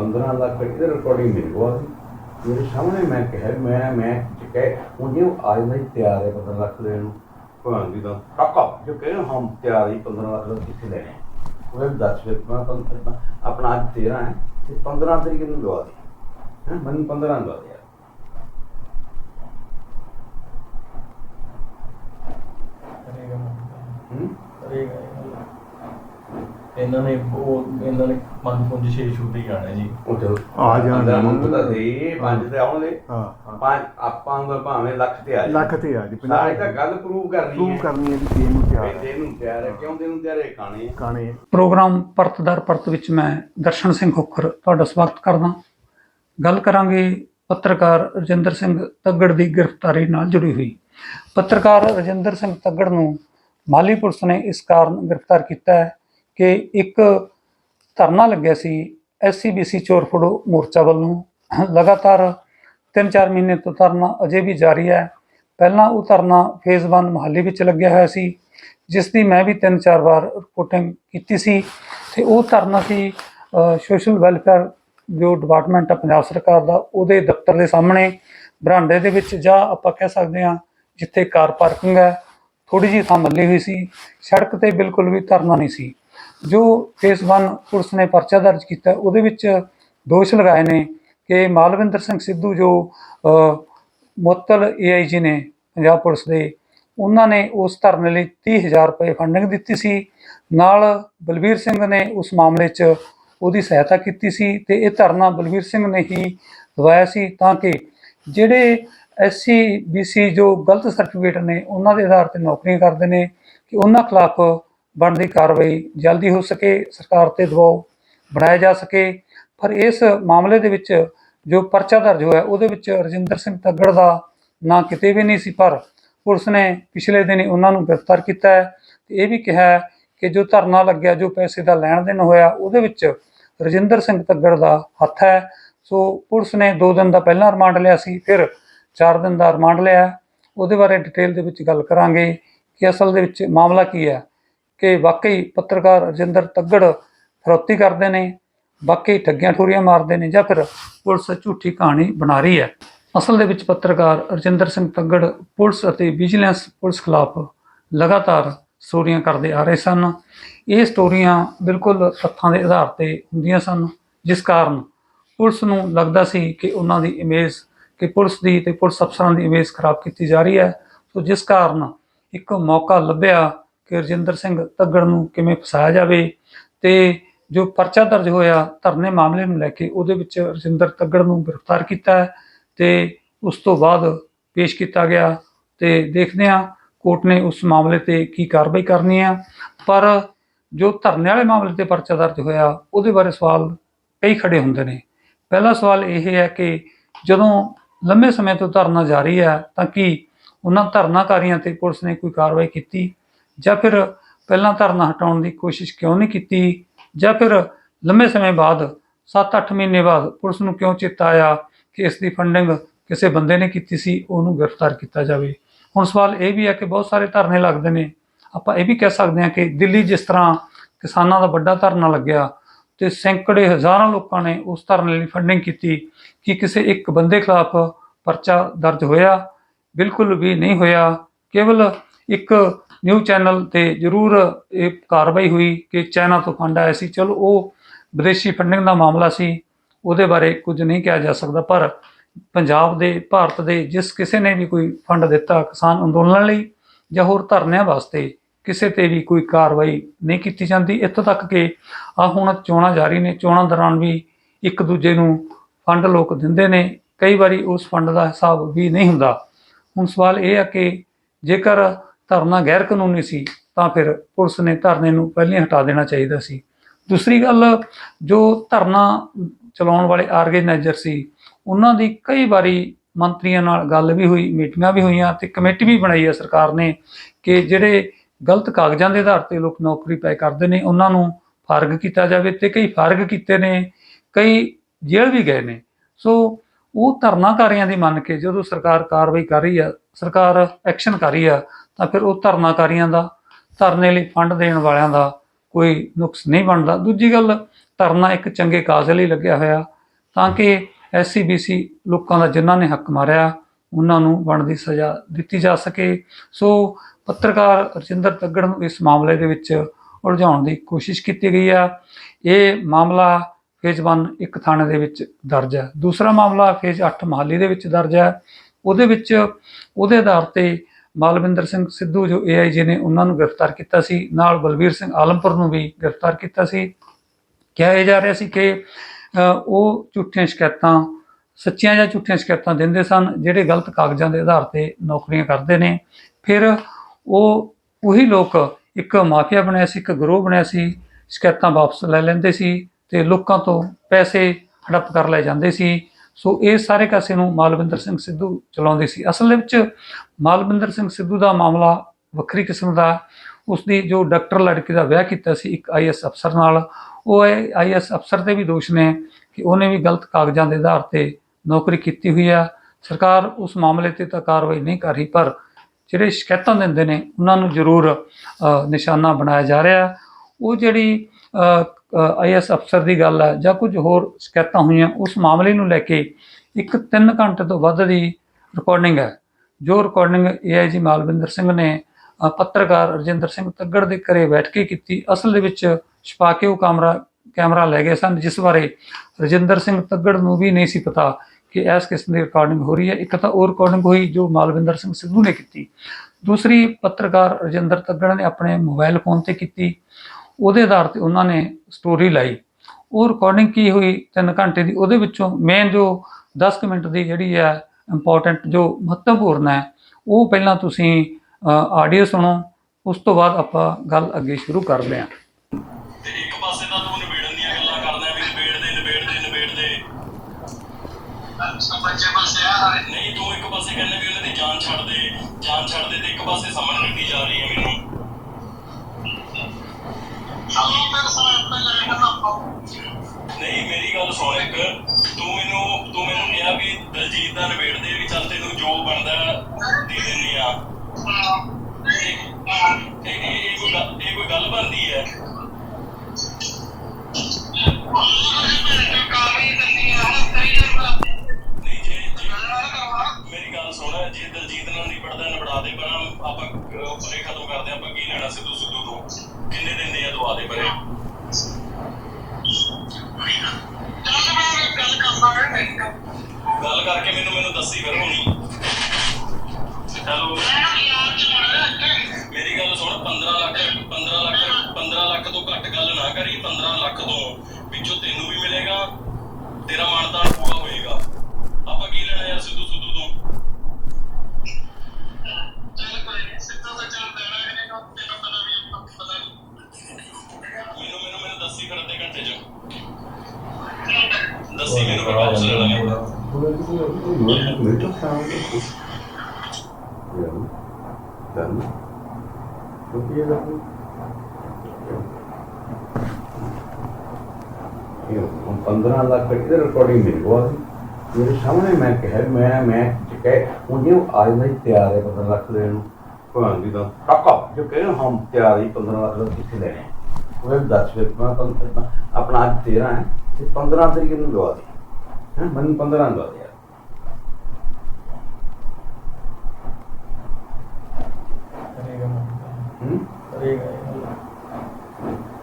15 ਲੱਖ ਇਹਦੇ ਰਿਕਾਰਡਿੰਗ ਮੇਰੇ ਕੋਲ ਆ ਮੇਰੇ ਸਾਹਮਣੇ ਮੈਂ ਕਿਹਾ, ਮੈਂ ਮੈਂ ਕਹੇ, ਹੁਣ ਜੇ ਉਹ ਅੱਜ ਦਾ ਹੀ ਤਿਆਰ ਹੈ 15 ਲੱਖ ਦੇਣ ਨੂੰ। ਭਾਂ ਵੀ ਤਾਂ ਕਾਕਾ, ਜੋ ਕਹੇ ਹਮ ਤਿਆਰ ਹੀ 15 ਲੱਖ ਦਾ ਕਿੱਥੇ ਲੈਣੇ ਉਹ ਵੀ ਦੱਸ ਫਿਰ ਮੈਂ ਪੰਦਰਾਂ- ਆਪਣਾ ਅੱਜ 13 ਹੈ, ਤੇ 15 ਤਰੀਕ ਨੂੰ ਲਵਾ ਦੇ। ਹਾਂ ਮੈਨੂੰ 15 ਨੂੰ ਲਵਾ ਦੇ ਯਾਰ ਕਰੇਗਾ ਹੂੰ ਕਰੇਗਾ ਇਹ ਗੱਲ। ਇਹਨਾਂ ਨੇ ਉਹ ਇਹਨਾਂ ਨੇ ਪੰਜ ਪੁੰਜ ਛੇ ਛੁੱਟੀ ਜਾਣਾ ਜੀ। ਆ ਜਾਣ ਪਤਾ ਸੀ ਪੰਜ ਤੇ ਆਉਣਗੇ। ਹਾਂ। ਹਾਂ ਪੰਜ ਆਪਾਂ ਨੂੰ ਭਾਵੇਂ ਲੱਖ ਤੇ ਆ ਜਾਣ। ਲੱਖ ਤੇ ਆ ਜੀ ਸਾਰੇ ਤਾਂ ਗੱਲ ਪ੍ਰੂਵ ਕਰਨੀ ਪ੍ਰੂਵ ਹੈ। ਕਰਨੀ ਹੈ ਵੀ ਦੇ ਨੂੰ ਤਿਆਰ ਹੈ ਦੇ ਨੂੰ ਤਿਆਰ ਹੈ ਕਿਉਂ ਦੇ ਨੂੰ ਤਿਆਰ ਹੈ? ਆ ਕਾਣੇ ਪ੍ਰੋਗਰਾਮ ਪਰਤ ਦਰ ਪਰਤ ਵਿੱਚ ਮੈਂ ਦਰਸ਼ਨ ਸਿੰਘ ਖੋਖਰ ਤੁਹਾਡਾ ਸਵਾਗਤ ਕਰਦਾ। ਗੱਲ ਕਰਾਂਗੇ ਪੱਤਰਕਾਰ ਰਜਿੰਦਰ ਸਿੰਘ ਤੱਗੜ ਦੀ ਗ੍ਰਿਫਤਾਰੀ ਨਾਲ ਜੁੜੀ ਹੋਈ। ਪੱਤਰਕਾਰ ਰਜਿੰਦਰ ਸਿੰਘ ਤੱਗੜ ਨੂੰ ਮਾਲੀ ਪੁਲਿਸ ਨੇ ਇਸ ਕਾਰਨ ਗ੍ਰਿਫਤਾਰ ਕੀਤਾ ਹੈ। ਕਿ ਇੱਕ ਧਰਨਾ ਲੱਗਿਆ ਸੀ ਐਸਸੀਬੀਸੀ ਚੋਰ ਫੜੋ ਮੋਰਚਾ ਵੱਲੋਂ ਲਗਾਤਾਰ 3-4 ਮਹੀਨੇ ਤੋਂ ਧਰਨਾ ਅਜੇ ਵੀ ਜਾਰੀ ਹੈ। ਪਹਿਲਾਂ ਉਹ ਧਰਨਾ ਫੇਜ਼ 1 ਮਹੱਲੇ ਵਿੱਚ ਲੱਗਿਆ ਹੋਇਆ ਸੀ, ਜਿਸ ਦੀ ਮੈਂ ਵੀ 3-4 ਵਾਰ ਰਿਪੋਰਟਿੰਗ ਕੀਤੀ ਸੀ। ਤੇ ਉਹ ਧਰਨਾ ਸੀ ਸੋਸ਼ਲ ਵੈਲਫੇਅਰ ਜੋ ਡਿਪਾਰਟਮੈਂਟ ਆ, ਪੰਜਾਬ ਸਰਕਾਰ ਦਾ, ਉਹਦੇ ਦਫ਼ਤਰ ਦੇ ਸਾਹਮਣੇ, ਬਰਾਂਡੇ ਦੇ ਵਿੱਚ, ਜਾਂ ਆਪਾਂ ਕਹਿ ਸਕਦੇ ਹਾਂ ਜਿੱਥੇ ਕਾਰ ਪਾਰਕਿੰਗ ਹੈ ਥੋੜੀ ਜਿਹੀ ਥਾਂ ਮੱਲੀ ਹੋਈ ਸੀ। ਸੜਕ ਤੇ ਬਿਲਕੁਲ ਵੀ ਧਰਨਾ ਨਹੀਂ ਸੀ। ਜੋ ਕੇਸ 1 ਪੁਲਿਸ ਨੇ ਪਰਚਾ ਦਰਜ ਕੀਤਾ ਉਹਦੇ ਵਿੱਚ ਦੋਸ਼ ਲਗਾਏ ਨੇ ਕਿ ਮਾਲਵਿੰਦਰ ਸਿੰਘ ਸਿੱਧੂ ਜੋ ਅ, ਮੁਅੱਤਲ ਏਆਈਜੀ ਨੇ ਪੰਜਾਬ ਪੁਲਿਸ ਦੇ ਉਹਨਾਂ ਨੇ ਉਸ ਧਰਨੇ ਲਈ 30000 ਰੁਪਏ ਫੰਡਿੰਗ ਦਿੱਤੀ ਸੀ। ਨਾਲ ਬਲਬੀਰ ਸਿੰਘ ਨੇ ਉਸ ਮਾਮਲੇ 'ਚ ਉਹਦੀ ਸਹਾਇਤਾ ਕੀਤੀ ਸੀ ਤੇ ਇਹ ਧਰਨਾ ਬਲਬੀਰ ਸਿੰਘ ਨੇ ਹੀ ਲਵਾਇਆ ਸੀ ਤਾਂ ਕਿ ਜਿਹੜੇ ਐਸਸੀ ਬੀਸੀ ਜੋ ਗਲਤ ਸਰਟੀਫਿਕੇਟ ਨੇ ਉਹਨਾਂ ਦੇ ਆਧਾਰ ਤੇ ਨੌਕਰੀਆਂ ਕਰਦੇ ਨੇ ਕਿ ਉਹਨਾਂ ਖਿਲਾਫ ਬਣਦੀ ਕਾਰਵਾਈ ਜਲਦੀ ਹੋ ਸਕੇ, ਸਰਕਾਰ ਤੇ ਦਬਾਅ ਬਣਾਇਆ ਜਾ ਸਕੇ। ਪਰ ਇਸ ਮਾਮਲੇ ਦੇ ਵਿੱਚ ਜੋ ਪਰਚਾ ਦਰਜ ਹੋਇਆ, ਉਹਦੇ ਵਿੱਚ ਰਜਿੰਦਰ ਸਿੰਘ ਤੱਗੜ ਦਾ ਨਾਂ ਕਿਤੇ ਵੀ ਨਹੀਂ ਸੀ, ਪਰ ਪੁਲਿਸ ਨੇ ਪਿਛਲੇ ਦਿਨੀ ਉਹਨਾਂ ਨੂੰ ਗ੍ਰਿਫਤਾਰ ਕੀਤਾ ਹੈ। ਤੇ ਇਹ ਵੀ ਕਿਹਾ ਕਿ ਜੋ ਧਰਨਾ ਲੱਗਿਆ, ਜੋ ਪੈਸੇ ਦਾ ਲੈਣ ਦੇਣ ਹੋਇਆ, ਉਹਦੇ ਵਿੱਚ ਰਜਿੰਦਰ ਸਿੰਘ ਤੱਗੜ ਦਾ ਹੱਥ ਹੈ। ਸੋ ਪੁਲਿਸ ਨੇ 2 ਦਿਨ ਦਾ ਪਹਿਲਾਂ ਰਿਮਾਂਡ ਲਿਆ ਸੀ, ਫਿਰ 4 ਦਿਨ ਦਾ ਰਿਮਾਂਡ ਲਿਆ ਉਹਦੇ ਬਾਰੇ ਡਿਟੇਲ ਦੇ ਵਿੱਚ ਗੱਲ ਕਰਾਂਗੇ ਕਿ ਅਸਲ ਦੇ ਵਿੱਚ ਮਾਮਲਾ ਕੀ ਹੈ। ਕਿ ਵਾਕਈ ਪੱਤਰਕਾਰ ਰਜਿੰਦਰ ਤੱਗੜ ਫਰੋਤੀ ਕਰਦੇ ਨੇ, ਵਾਕਈ ਠੱਗੀਆਂ ਠੋਰੀਆਂ ਮਾਰਦੇ ਨੇ ਜਾਂ ਫਿਰ ਪੁਲਿਸ ਝੂਠੀ ਕਹਾਣੀ ਬਣਾ ਰਹੀ ਹੈ। ਅਸਲ ਦੇ ਵਿੱਚ ਪੱਤਰਕਾਰ ਰਜਿੰਦਰ ਸਿੰਘ ਤੱਗੜ ਪੁਲਿਸ ਅਤੇ ਵਿਜੀਲੈਂਸ ਪੁਲਿਸ ਖਿਲਾਫ ਲਗਾਤਾਰ ਸਟੋਰੀਆਂ ਕਰਦੇ ਆ ਰਹੇ ਸਨ। ਇਹ ਸਟੋਰੀਆਂ ਬਿਲਕੁਲ ਤੱਥਾਂ ਦੇ ਆਧਾਰ ਤੇ ਹੁੰਦੀਆਂ ਸਨ, ਜਿਸ ਕਾਰਨ ਪੁਲਿਸ ਨੂੰ ਲੱਗਦਾ ਸੀ ਕਿ ਉਹਨਾਂ ਦੀ ਇਮੇਜ, ਕਿ ਪੁਲਿਸ ਦੀ ਤੇ ਪੁਲਿਸ ਅਫਸਰਾਂ ਦੀ ਇਮੇਜ ਖਰਾਬ ਕੀਤੀ ਜਾ ਰਹੀ ਹੈ। ਸੋ ਜਿਸ ਕਾਰਨ ਇੱਕ ਮੌਕਾ ਲੱਭਿਆ ਕਿ ਰਜਿੰਦਰ ਸਿੰਘ ਤੱਗੜ ਨੂੰ ਕਿਵੇਂ ਫਸਾਇਆ ਜਾਵੇ ਤੇ ਜੋ ਪਰਚਾ ਦਰਜ ਹੋਇਆ ਧਰਨੇ ਮਾਮਲੇ ਨੂੰ ਲੈ ਕੇ ਉਹਦੇ ਵਿੱਚ ਰਜਿੰਦਰ ਤੱਗੜ ਨੂੰ ਗ੍ਰਿਫਤਾਰ ਕੀਤਾ ਹੈ ਤੇ ਉਸ ਤੋਂ ਬਾਅਦ ਪੇਸ਼ ਕੀਤਾ ਗਿਆ ਤੇ ਦੇਖਦੇ ਹਾਂ ਕੋਰਟ ਨੇ ਉਸ ਮਾਮਲੇ ਤੇ ਕੀ ਕਾਰਵਾਈ ਕਰਨੀ ਆ ਪਰ ਜੋ ਧਰਨੇ ਵਾਲੇ ਮਾਮਲੇ ਤੇ ਪਰਚਾ ਦਰਜ ਹੋਇਆ, ਉਹਦੇ ਬਾਰੇ ਸਵਾਲ ਕਈ ਖੜੇ ਹੁੰਦੇ ਨੇ। ਪਹਿਲਾ ਸਵਾਲ ਇਹ ਹੈ ਕਿ ਜਦੋਂ ਲੰਮੇ ਸਮੇਂ ਤੋਂ ਧਰਨਾ ਜਾਰੀ ਹੈ, ਤਾਂ ਕੀ ਉਹਨਾਂ ਧਰਨਾਕਾਰੀਆਂ ਤੇ ਪੁਲਿਸ ਨੇ ਕੋਈ ਕਾਰਵਾਈ ਕੀਤੀ? ਜਾਂ ਫਿਰ ਪਹਿਲਾਂ ਧਰਨਾ ਹਟਾਉਣ ਦੀ ਕੋਸ਼ਿਸ਼ ਕਿਉਂ ਨਹੀਂ ਕੀਤੀ? ਜਾਂ ਫਿਰ ਲੰਮੇ ਸਮੇਂ ਬਾਅਦ 7-8 ਮਹੀਨੇ ਬਾਅਦ ਪੁਲਿਸ ਨੂੰ ਕਿਉਂ ਚੇਤਾ ਆਇਆ ਕਿ ਇਸ ਦੀ ਫੰਡਿੰਗ ਕਿਸੇ ਬੰਦੇ ਨੇ ਕੀਤੀ ਸੀ, ਉਹਨੂੰ ਗ੍ਰਿਫਤਾਰ ਕੀਤਾ ਜਾਵੇ? ਹੁਣ ਸਵਾਲ ਇਹ ਵੀ ਹੈ ਕਿ ਬਹੁਤ ਸਾਰੇ ਧਰਨੇ ਲੱਗਦੇ ਨੇ। ਆਪਾਂ ਇਹ ਵੀ ਕਹਿ ਸਕਦੇ ਹਾਂ ਕਿ ਦਿੱਲੀ ਜਿਸ ਤਰ੍ਹਾਂ ਕਿਸਾਨਾਂ ਦਾ ਵੱਡਾ ਧਰਨਾ ਲੱਗਿਆ ਤੇ ਸੈਂਕੜੇ ਹਜ਼ਾਰਾਂ ਲੋਕਾਂ ਨੇ ਉਸ ਧਰਨੇ ਲਈ ਫੰਡਿੰਗ ਕੀਤੀ ਕਿ ਕਿਸੇ ਇੱਕ ਬੰਦੇ ਖਿਲਾਫ ਪਰਚਾ ਦਰਜ ਹੋਇਆ, ਬਿਲਕੁਲ ਵੀ ਨਹੀਂ ਹੋਇਆ। ਕੇਵਲ ਇੱਕ ਨਿਊ ਚੈਨਲ ਤੇ ਜ਼ਰੂਰ ਇਹ ਕਾਰਵਾਈ ਹੋਈ ਕਿ ਚਾਈਨਾ ਤੋਂ ਫੰਡ ਆਇਆ ਸੀ। ਚਲੋ, ਉਹ ਵਿਦੇਸ਼ੀ ਫੰਡਿੰਗ ਦਾ ਮਾਮਲਾ ਸੀ, ਉਹਦੇ ਬਾਰੇ ਕੁਝ ਨਹੀਂ ਕਿਹਾ ਜਾ ਸਕਦਾ, ਪਰ ਪੰਜਾਬ ਦੇ, ਭਾਰਤ ਦੇ ਜਿਸ ਕਿਸੇ ਨੇ ਵੀ ਕੋਈ ਫੰਡ ਦਿੱਤਾ ਕਿਸਾਨ ਅੰਦੋਲਨ ਲਈ ਜਾਂ ਹੋਰ ਧਰਨਿਆਂ ਵਾਸਤੇ ਕਿਸੇ ਤੇ ਵੀ ਕੋਈ ਕਾਰਵਾਈ ਨਹੀਂ ਕੀਤੀ ਜਾਂਦੀ। ਇੱਥੋਂ ਤੱਕ ਕਿ ਆ ਹੁਣ ਚੋਣਾਂ ਜਾਰੀ ਨੇ, ਚੋਣਾਂ ਦੌਰਾਨ ਵੀ ਇੱਕ ਦੂਜੇ ਨੂੰ ਫੰਡ ਲੋਕ ਦਿੰਦੇ ਨੇ। ਕਈ ਵਾਰੀ ਉਸ ਫੰਡ ਦਾ ਹਿਸਾਬ ਵੀ ਨਹੀਂ ਹੁੰਦਾ। ਹੁਣ ਸਵਾਲ ਇਹ ਹੈ ਕਿ ਜੇਕਰ ਧਰਨਾ ਗੈਰ ਕਾਨੂੰਨੀ ਸੀ, ਤਾਂ ਫਿਰ ਪੁਲਿਸ ਨੇ ਧਰਨੇ ਨੂੰ ਪਹਿਲਾਂ ਹੀ ਹਟਾ ਦੇਣਾ ਚਾਹੀਦਾ ਸੀ। ਦੂਸਰੀ ਗੱਲ, ਜੋ ਧਰਨਾ ਚਲਾਉਣ ਵਾਲੇ ਆਰਗੇਨਾਈਜ਼ਰ ਸੀ, ਉਹਨਾਂ ਦੀ ਕਈ ਵਾਰੀ ਮੰਤਰੀਆਂ ਨਾਲ ਗੱਲ ਵੀ ਹੋਈ, ਮੀਟਿੰਗਾਂ ਵੀ ਹੋਈਆਂ ਤੇ ਕਮੇਟੀ ਵੀ ਬਣਾਈ ਹੈ ਸਰਕਾਰ ਨੇ ਕਿ ਜਿਹੜੇ ਗਲਤ ਕਾਗਜ਼ਾਂ ਦੇ ਆਧਾਰ ਤੇ ਲੋਕ ਨੌਕਰੀ ਪੈ ਕਰਦੇ ਨੇ, ਉਹਨਾਂ ਨੂੰ ਫਾਰਗ ਕੀਤਾ ਜਾਵੇ ਤੇ ਕਈ ਫਾਰਗ ਕੀਤੇ ਨੇ, ਕਈ ਜੇਲ੍ਹ ਵੀ ਗਏ ਨੇ। ਸੋ ਉਹ ਧਰਨਾਕਾਰੀਆਂ ਦੀ ਮੰਨ ਕੇ ਜਦੋਂ ਸਰਕਾਰ ਕਾਰਵਾਈ ਕਰ ਰਹੀ ਆ, ਸਰਕਾਰ ਐਕਸ਼ਨ ਕਰ ਰਹੀ ਆ ਤਾਂ ਫਿਰ ਉਹ ਧਰਨਾਕਾਰੀਆਂ ਦਾ, ਧਰਨੇ ਲਈ ਫੰਡ ਦੇਣ ਵਾਲਿਆਂ ਦਾ ਕੋਈ ਨੁਕਸ ਨਹੀਂ ਬਣਦਾ। ਦੂਜੀ ਗੱਲ, ਧਰਨਾ ਇੱਕ ਚੰਗੇ ਕਾਜ਼ ਲਈ ਲੱਗਿਆ ਹੋਇਆ, ਤਾਂ ਕਿ ਐਸਸੀਬੀਸੀ ਲੋਕਾਂ ਦਾ ਜਿਨ੍ਹਾਂ ਨੇ ਹੱਕ ਮਾਰਿਆ, ਉਹਨਾਂ ਨੂੰ ਬਣਦੀ ਸਜ਼ਾ ਦਿੱਤੀ ਜਾ ਸਕੇ। ਸੋ ਪੱਤਰਕਾਰ ਰਜਿੰਦਰ ਤੱਗੜ ਨੂੰ ਇਸ ਮਾਮਲੇ ਦੇ ਵਿੱਚ ਉਲਝਾਉਣ ਦੀ ਕੋਸ਼ਿਸ਼ ਕੀਤੀ ਗਈ ਆ। ਇਹ ਮਾਮਲਾ ਫੇਜ਼ 1 ਇੱਕ ਥਾਣੇ ਦੇ ਵਿੱਚ ਦਰਜ ਹੈ ਦੂਸਰਾ ਮਾਮਲਾ ਫੇਜ਼ 8 ਮਹਾਲੀ ਦੇ ਵਿੱਚ ਦਰਜ ਹੈ ਉਹਦੇ ਵਿੱਚ, ਉਹਦੇ ਆਧਾਰ ਤੇ ਮਾਲਵਿੰਦਰ ਸਿੰਘ ਸਿੱਧੂ, ਜੋ ਏਆਈਜੀ ਨੇ ਉਹਨਾਂ ਨੂੰ ਗ੍ਰਿਫਤਾਰ ਕੀਤਾ ਸੀ, ਨਾਲ ਬਲਵੀਰ ਸਿੰਘ ਆਲਮਪੁਰ ਨੂੰ ਵੀ ਗ੍ਰਿਫਤਾਰ ਕੀਤਾ ਸੀ। ਕਿਹਾ ਇਹ ਜਾ ਰਿਹਾ ਸੀ ਕਿ ਉਹ ਝੂਠੀਆਂ ਸ਼ਿਕਾਇਤਾਂ, ਸੱਚੀਆਂ ਜਾਂ ਝੂਠੀਆਂ ਸ਼ਿਕਾਇਤਾਂ ਦਿੰਦੇ ਸਨ, ਜਿਹੜੇ ਗਲਤ ਕਾਗਜ਼ਾਂ ਦੇ ਆਧਾਰ ਤੇ ਨੌਕਰੀਆਂ ਕਰਦੇ ਨੇ। ਫਿਰ ਉਹ ਉਹੀ ਲੋਕ, ਇੱਕ ਮਾਫੀਆ ਬਣਿਆ ਸੀ, ਇੱਕ ਗਰੋਹ ਬਣਿਆ ਸੀ, ਸ਼ਿਕਾਇਤਾਂ ਵਾਪਸ ਲੈ ਲੈਂਦੇ ਸੀ ਤੇ ਲੋਕਾਂ ਤੋਂ ਪੈਸੇ ਹੜੱਪ ਕਰ ਲੈ ਜਾਂਦੇ ਸੀ। ਸੋ ਇਹ ਸਾਰੇ ਕਾਸੇ ਨੂੰ ਮਾਲਵਿੰਦਰ ਸਿੰਘ ਸਿੱਧੂ ਚਲਾਉਂਦੇ ਸੀ। ਅਸਲ ਦੇ ਵਿੱਚ ਮਾਲਵਿੰਦਰ ਸਿੰਘ ਸਿੱਧੂ ਦਾ ਮਾਮਲਾ ਵੱਖਰੀ ਕਿਸਮ ਦਾ ਉਸ ਦੀ ਜੋ ਡਾਕਟਰ ਲੜਕੀ ਦਾ ਵਿਆਹ ਕੀਤਾ ਸੀ, ਇੱਕ ਆਈਐਸ ਅਫਸਰ ਨਾਲ, ਉਹ ਆਈਐਸ ਅਫਸਰ ਤੇ ਵੀ ਦੋਸ਼ ਨੇ ਕਿ ਉਹਨੇ ਵੀ ਗਲਤ ਕਾਗਜ਼ਾਂ ਦੇ ਆਧਾਰ ਤੇ ਨੌਕਰੀ ਕੀਤੀ ਹੋਈ ਆ। ਸਰਕਾਰ ਉਸ ਮਾਮਲੇ ਤੇ ਤਾਂ ਕਾਰਵਾਈ ਨਹੀਂ ਕਰ ਰਹੀ, ਪਰ ਜਿਹੜੇ ਸ਼ਿਕਾਇਤਾਂ ਦਿੰਦੇ ਨੇ, ਉਹਨਾਂ ਨੂੰ ਜ਼ਰੂਰ ਨਿਸ਼ਾਨਾ ਬਣਾਇਆ ਜਾ ਰਿਹਾ। ਉਹ ਜਿਹੜੀ ਆਈਐਸ ਅਫਸਰ ਦੀ ਗੱਲ ਹੈ ਜਾਂ ਕੁਝ ਹੋਰ ਸ਼ਿਕਾਇਤਾਂ ਹੋਈਆਂ, ਉਸ ਮਾਮਲੇ ਨੂੰ ਲੈ ਕੇ ਇੱਕ 3 ਘੰਟੇ ਤੋਂ ਵੱਧ ਦੀ ਰਿਕਾਰਡਿੰਗ ਹੈ। ਜੋ ਰਿਕਾਰਡਿੰਗ ਏਆਈਜੀ ਮਾਲਵਿੰਦਰ ਸਿੰਘ ਨੇ ਪੱਤਰਕਾਰ ਰਜਿੰਦਰ ਸਿੰਘ ਤੱਗੜ ਦੇ ਘਰੇ ਬੈਠ ਕੇ ਕੀਤੀ। ਅਸਲ ਦੇ ਵਿੱਚ ਛਪਾ ਕੇ ਉਹ ਕੈਮਰਾ ਕੈਮਰਾ ਲੈ ਗਏ ਸਨ, ਜਿਸ ਬਾਰੇ ਰਜਿੰਦਰ ਸਿੰਘ ਤੱਗੜ ਨੂੰ ਵੀ ਨਹੀਂ ਸੀ ਪਤਾ ਕਿ ਇਸ ਕਿਸਮ ਦੀ ਰਿਕਾਰਡਿੰਗ ਹੋ ਰਹੀ ਹੈ। ਇੱਕ ਤਾਂ ਉਹ ਰਿਕਾਰਡਿੰਗ ਹੋਈ ਜੋ ਮਾਲਵਿੰਦਰ ਸਿੰਘ ਸਿੱਧੂ ਨੇ ਕੀਤੀ। ਦੂਸਰੀ ਪੱਤਰਕਾਰ ਰਜਿੰਦਰ ਤੱਗੜ ਨੇ ਆਪਣੇ ਮੋਬਾਈਲ ਫੋਨ ਤੇ ਕੀਤੀ। ਉਹਦੇ ਆਧਾਰ ਤੇ ਉਹਨਾਂ ਨੇ ਸਟੋਰੀ ਲਾਈ। ਉਹ ਰਿਕਾਰਡਿੰਗ ਕੀ ਹੋਈ 3 ਘੰਟੇ ਦੀ ਉਹਦੇ ਵਿੱਚੋਂ ਮੇਨ ਜੋ 10 ਕੁ ਮਿੰਟ ਦੀ ਜਿਹੜੀ ਹੈ ਇੰਪੋਰਟੈਂਟ ਜੋ ਮਹੱਤਵਪੂਰਨ ਹੈ ਉਹ ਪਹਿਲਾਂ ਤੁਸੀਂ ਆਡੀਓ ਸੁਣੋ ਉਸ ਤੋਂ ਬਾਅਦ ਆਪਾਂ ਗੱਲ ਅੱਗੇ ਸ਼ੁਰੂ ਕਰਦੇ ਹਾਂ। ਤੇ ਇੱਕ ਪਾਸੇ ਤਾਂ ਤੂੰ ਨਿਬੇੜਨ ਦੀਆਂ ਗੱਲਾਂ ਕਰਦਾ ਵੀ ਨਿਬੇੜਦੇ ਨਿਬੇੜਦੇ ਨਿਬੇੜਦੇ ਨਹੀਂ ਤੂੰ ਇੱਕ ਪਾਸੇ ਕਹਿੰਦਾ ਵੀ ਉਹਨਾਂ ਦੀ ਜਾਨ ਛੱਡ ਦੇ ਜਾਨ ਛੱਡ ਦੇ ਤੇ ਇੱਕ ਪਾਸੇ ਸਮਝ ਲੱਗੀ ਜਾ ਰਹੀ ਹੈ ਮੈਨੂੰ। ਨਹੀਂ ਮੇਰੀ ਗੱਲ ਸੁਣ ਇੱਕ। ਤੂੰ ਮੈਨੂੰ ਤੂੰ ਮੈਨੂੰ ਕਿਹਾ ਵੀ ਦਲਜੀਤ ਦਾ ਨਿਬੇੜਦੇ ਵੀ ਚੱਲ ਤੈਨੂੰ ਜੋ ਬਣਦਾ ਦੇ ਦਿੰਨੀ ਆ। ਇਹ ਇਹ- ਇਹ ਕੋਈ ਗੱਲ- ਇਹ ਕੋਈ ਗੱਲ ਬਣਦੀ ਹੈ ਨਹੀਂ ਜੇ ਜੇ ਮੇਰੀ ਗੱਲ ਸੁਣ ਜੇ ਦਲਜੀਤ ਨਾਲ ਨਿਬੜਦਾ ਨਿਬੜਾ ਦੇ ਪਰ ਆਪਾਂ ਅਹ, ਪਰੇ ਖਤਮ ਕਰਦੇ ਹਾਂ, ਆਪਾਂ ਕੀ ਲੈਣਾ ਸਿੱਧੂ ਸਿੱਧੂ ਤੋਂ ਕਿੰਨੇ ਦਿਨ ਦੇ ਆ ਦਵਾ ਦੇ ਪਰੇ ਗੱਲ ਕਰਕੇ ਮੈਨੂੰ ਮੈਨੂੰ ਦੱਸੀ ਫਿਰ ਹੁਣੀ ਹੈਲੋ ਮੇਰੀ ਗੱਲ ਸੁਣ 15 ਲੱਖ 15 ਲੱਖ 15 ਲੱਖ ਤੋਂ ਘੱਟ ਗੱਲ ਨਾ ਕਰੀ 15 ਲੱਖ ਤੋਂ। ਵਿੱਚੋਂ ਤੈਨੂੰ ਵੀ ਮਿਲੇਗਾ, ਤੇਰਾ ਮਾਨਦਾਨ ਪੂਰਾ ਹੋਏਗਾ। ਆਪਾਂ ਕੀ ਲੈਣਾ ਯਾਰ, ਸਿੱਧੂ ਦੱਸੀ ਮੈਨੂੰ ਫਿਰ ਵਾਪਸ ਲੈ ਲਾਂਗੇ Muito calmo. Dando. Eu ਇਹ 15 ਲੱਖ ਰੁਪਏ ਰਿਕਾਰਡਿੰਗ ਮੇਰੇ ਕੋਲ ਮੇਰੇ ਸਾਹਮਣੇ ਮੈਂ ਕਿਹਾ ਮੈਂ ਮੈਂ ਕਹੇ ਹੁਣ ਜੇ ਉਹ ਅੱਜ ਦਾ ਤਿਆਰ ਹੈ 15 ਲੱਖ ਦੇਣ ਨੂੰ ਭਗਵਾਨ ਦੀ ਤਾਂ ਕਾਕਾ ਜੋ ਕਹੇ ਹਮ ਤਿਆਰ ਹੈ 15 ਲੱਖ ਦਾ ਕਿੱਥੇ ਲੈਣੇ ਉਹ ਦੱਸ ਫਿਰ ਆਪਣਾ ਅੱਜ 13 ਹੈ ਤੇ 15 ਤਰੀਕ ਨੂੰ ਦਵਾ ਦੇ। ਹੈ ਮੈਨੂੰ 15 ਦਵਾ ਦੇ।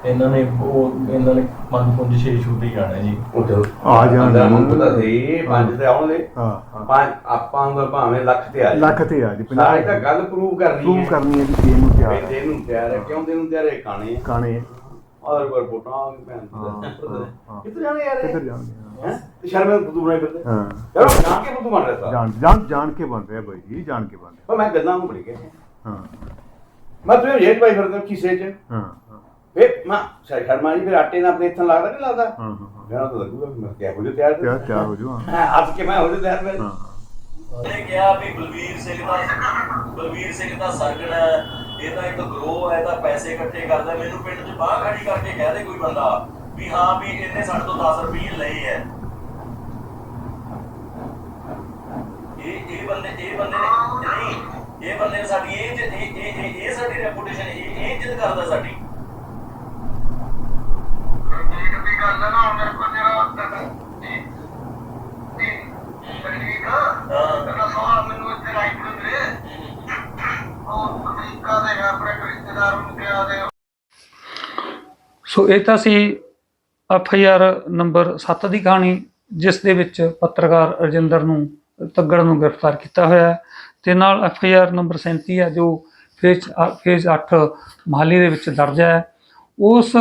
ਇਹਨਾਂ ਨੇ ਉਹ ਇਹਨਾਂ ਨੇ ਪੰਜ ਪੁੰਜ ਛੇ ਛੁੱਟੀ ਜਾਣਾ ਜੀ। ਆ ਜਾਣ ਮੈਨੂੰ ਤਾਂ ਦੇ ਪੰਜ ਤੇ ਆਉਣਗੇ ਹਾਂ। ਹਾਂ। ਪੰਜ ਆਪਾਂ ਅੰਦਰ ਭਾਵੇਂ ਲੱਖ ਤੇ ਆ ਜਾਏ। ਲੱਖ ਤੇ ਆ ਜੀ ਸਾਰੇ ਤਾਂ ਗੱਲ ਪ੍ਰੂਵ ਕਰਨੀ ਪ੍ਰੂਵ ਹੈ। ਕਰਨੀ ਹੈ ਜੀ ਕਿ ਇਹਨੂੰ ਤਿਆਰ ਵੀ ਹੈ ਦੇ ਨੂੰ ਤਿਆਰ ਹੈ ਕਿਉਂ ਦੇ ਨੂੰ ਤਿਆਰ ਹੈ? ਆ। ਕਾਣੇ ਔਰ ਕੋਈ ਬੋਟਾਂ ਹਾਂ। ਕਿੱਥੇ ਜਾਣੇ ਯਾਰ ਕਿੱਧਰ ਜਾਣਗੇ? ਹੈ? ਸ਼ਰਮੇ ਬੁੱਧੂ ਬਣਾਈ ਫਿਰਦੇ। ਹਾਂ। ਚਲੋ ਜਾਣ ਕੇ ਬੁੱਧੂ ਬਣ ਰਿਹਾ ਸਾਰਾ? ਜਾਣ ਜਾਣ ਜਾਣ ਕੇ ਬਣ ਰਿਹਾ ਬਾਈ ਜੀ ਜਾਣ ਕੇ ਬਣ ਰਿਹਾ। ਪਰ ਮੈਂ ਗੱਲਾਂ ਨੂੰ ਬੜੀ ਗਿਆ ਹਾਂ। ਮੈਂ ਤੁਝੇ ਜੇਠ ਪਾਈ ਫਿਰਦਾ ਕਿਸੇ ਚ? ਹਾਂ ਵੇ ਮੈਂ ਸ਼ਰਮਾ ਜੀ ਫਿਰ ਆਟੇ ਨਾਲ ਆਪਣੇ ਇੱਥੇ ਲੱਗਦਾ ਨਹੀਂ ਲੱਗਦਾ? ਹਾਂ ਹਾਂ ਮੇਰਾ ਤਾਂ ਲੱਗੂਗਾ ਮੈਂ ਕਿਹਾ ਹੋ ਜਾ ਤਿਆਰ ਤਿਆਰ ਹੋ ਜਾਓ ਹਾਂ। ਅੱਜ ਕੇ ਮੈਂ ਹੋ ਜਾ ਤਿਆਰ ਫਿਰ? ਹਾਂ। ਉਹਨੇ ਕਿਹਾ ਵੀ ਬਲਵੀਰ ਸਿੰਘ ਦਾ ਬਲਵੀਰ ਸਿੰਘ ਦਾ ਸਰਗਣ ਹੈ, ਇਹ ਤਾਂ ਇੱਕ ਗਰੋਹ ਹੈ ਤਾਂ ਪੈਸੇ ਇਕੱਠੇ ਕਰਦਾ, ਮੈਨੂੰ ਪਿੰਡ 'ਚ ਬਾਹ ਖੜੀ ਕਰਕੇ ਕਹਿ ਦੇ ਕੋਈ ਬੰਦਾ ਵੀ ਹਾਂ ਵੀ ਇਹਨੇ ਸਾਡੇ ਤੋਂ 10 ਰੁਪਏ ਲਏ ਹੈ। ਇਹ ਇਹ ਬੰਦੇ ਇਹ ਬੰਦੇ ਨੇ ਨਹੀਂ, ਇਹ ਬੰਦੇ ਨੇ ਸਾਡੀ ਇਹ ਇਹ ਇਹ ਸਾਡੀ ਰੈਪੂਟੇਸ਼ਨ ਇਹ ਇਹ ਇੱਜ਼ਤ ਕਰਦਾ ਸਾਡੀ ਗੱਲ ਹੈ ਨਾ ਮੇਰੇ ਕੋਲ ਜਿਹੜਾ ਜੀ ਜੀ ਤਕਨੀਕ ਹਾਂ ਤੇਰਾ ਸਵਾਲ ਮੈਨੂੰ ਇੱਥੇ ਰਾਈਟ ਕਰ ਦੇ ਉਹ ਅਮਰੀਕਾ ਦੇ ਆਪਣੇ ਇੱਕ ਰਿਸ਼ਤੇਦਾਰ ਨੂੰ ਕਿਹਾ ਦੇ ਸੋ ਇਹ ਤਾਂ ਸੀ ਐਫ ਆਈ ਆਰ ਨੰਬਰ 7 ਦੀ ਕਹਾਣੀ, ਜਿਸ ਦੇ ਵਿੱਚ ਪੱਤਰਕਾਰ ਰਜਿੰਦਰ ਨੂੰ, ਤੱਗੜ ਨੂੰ ਗ੍ਰਿਫਤਾਰ ਕੀਤਾ ਹੋਇਆ ਹੈ ਤੇ ਨਾਲ ਐਫ ਆਈ ਆਰ ਨੰਬਰ 37 ਹੈ, ਜੋ ਫੇਜ਼ ਫੇਜ਼ 8 ਮਹਾਲੀ ਦੇ ਵਿੱਚ ਦਰਜ ਹੈ। ਉਸ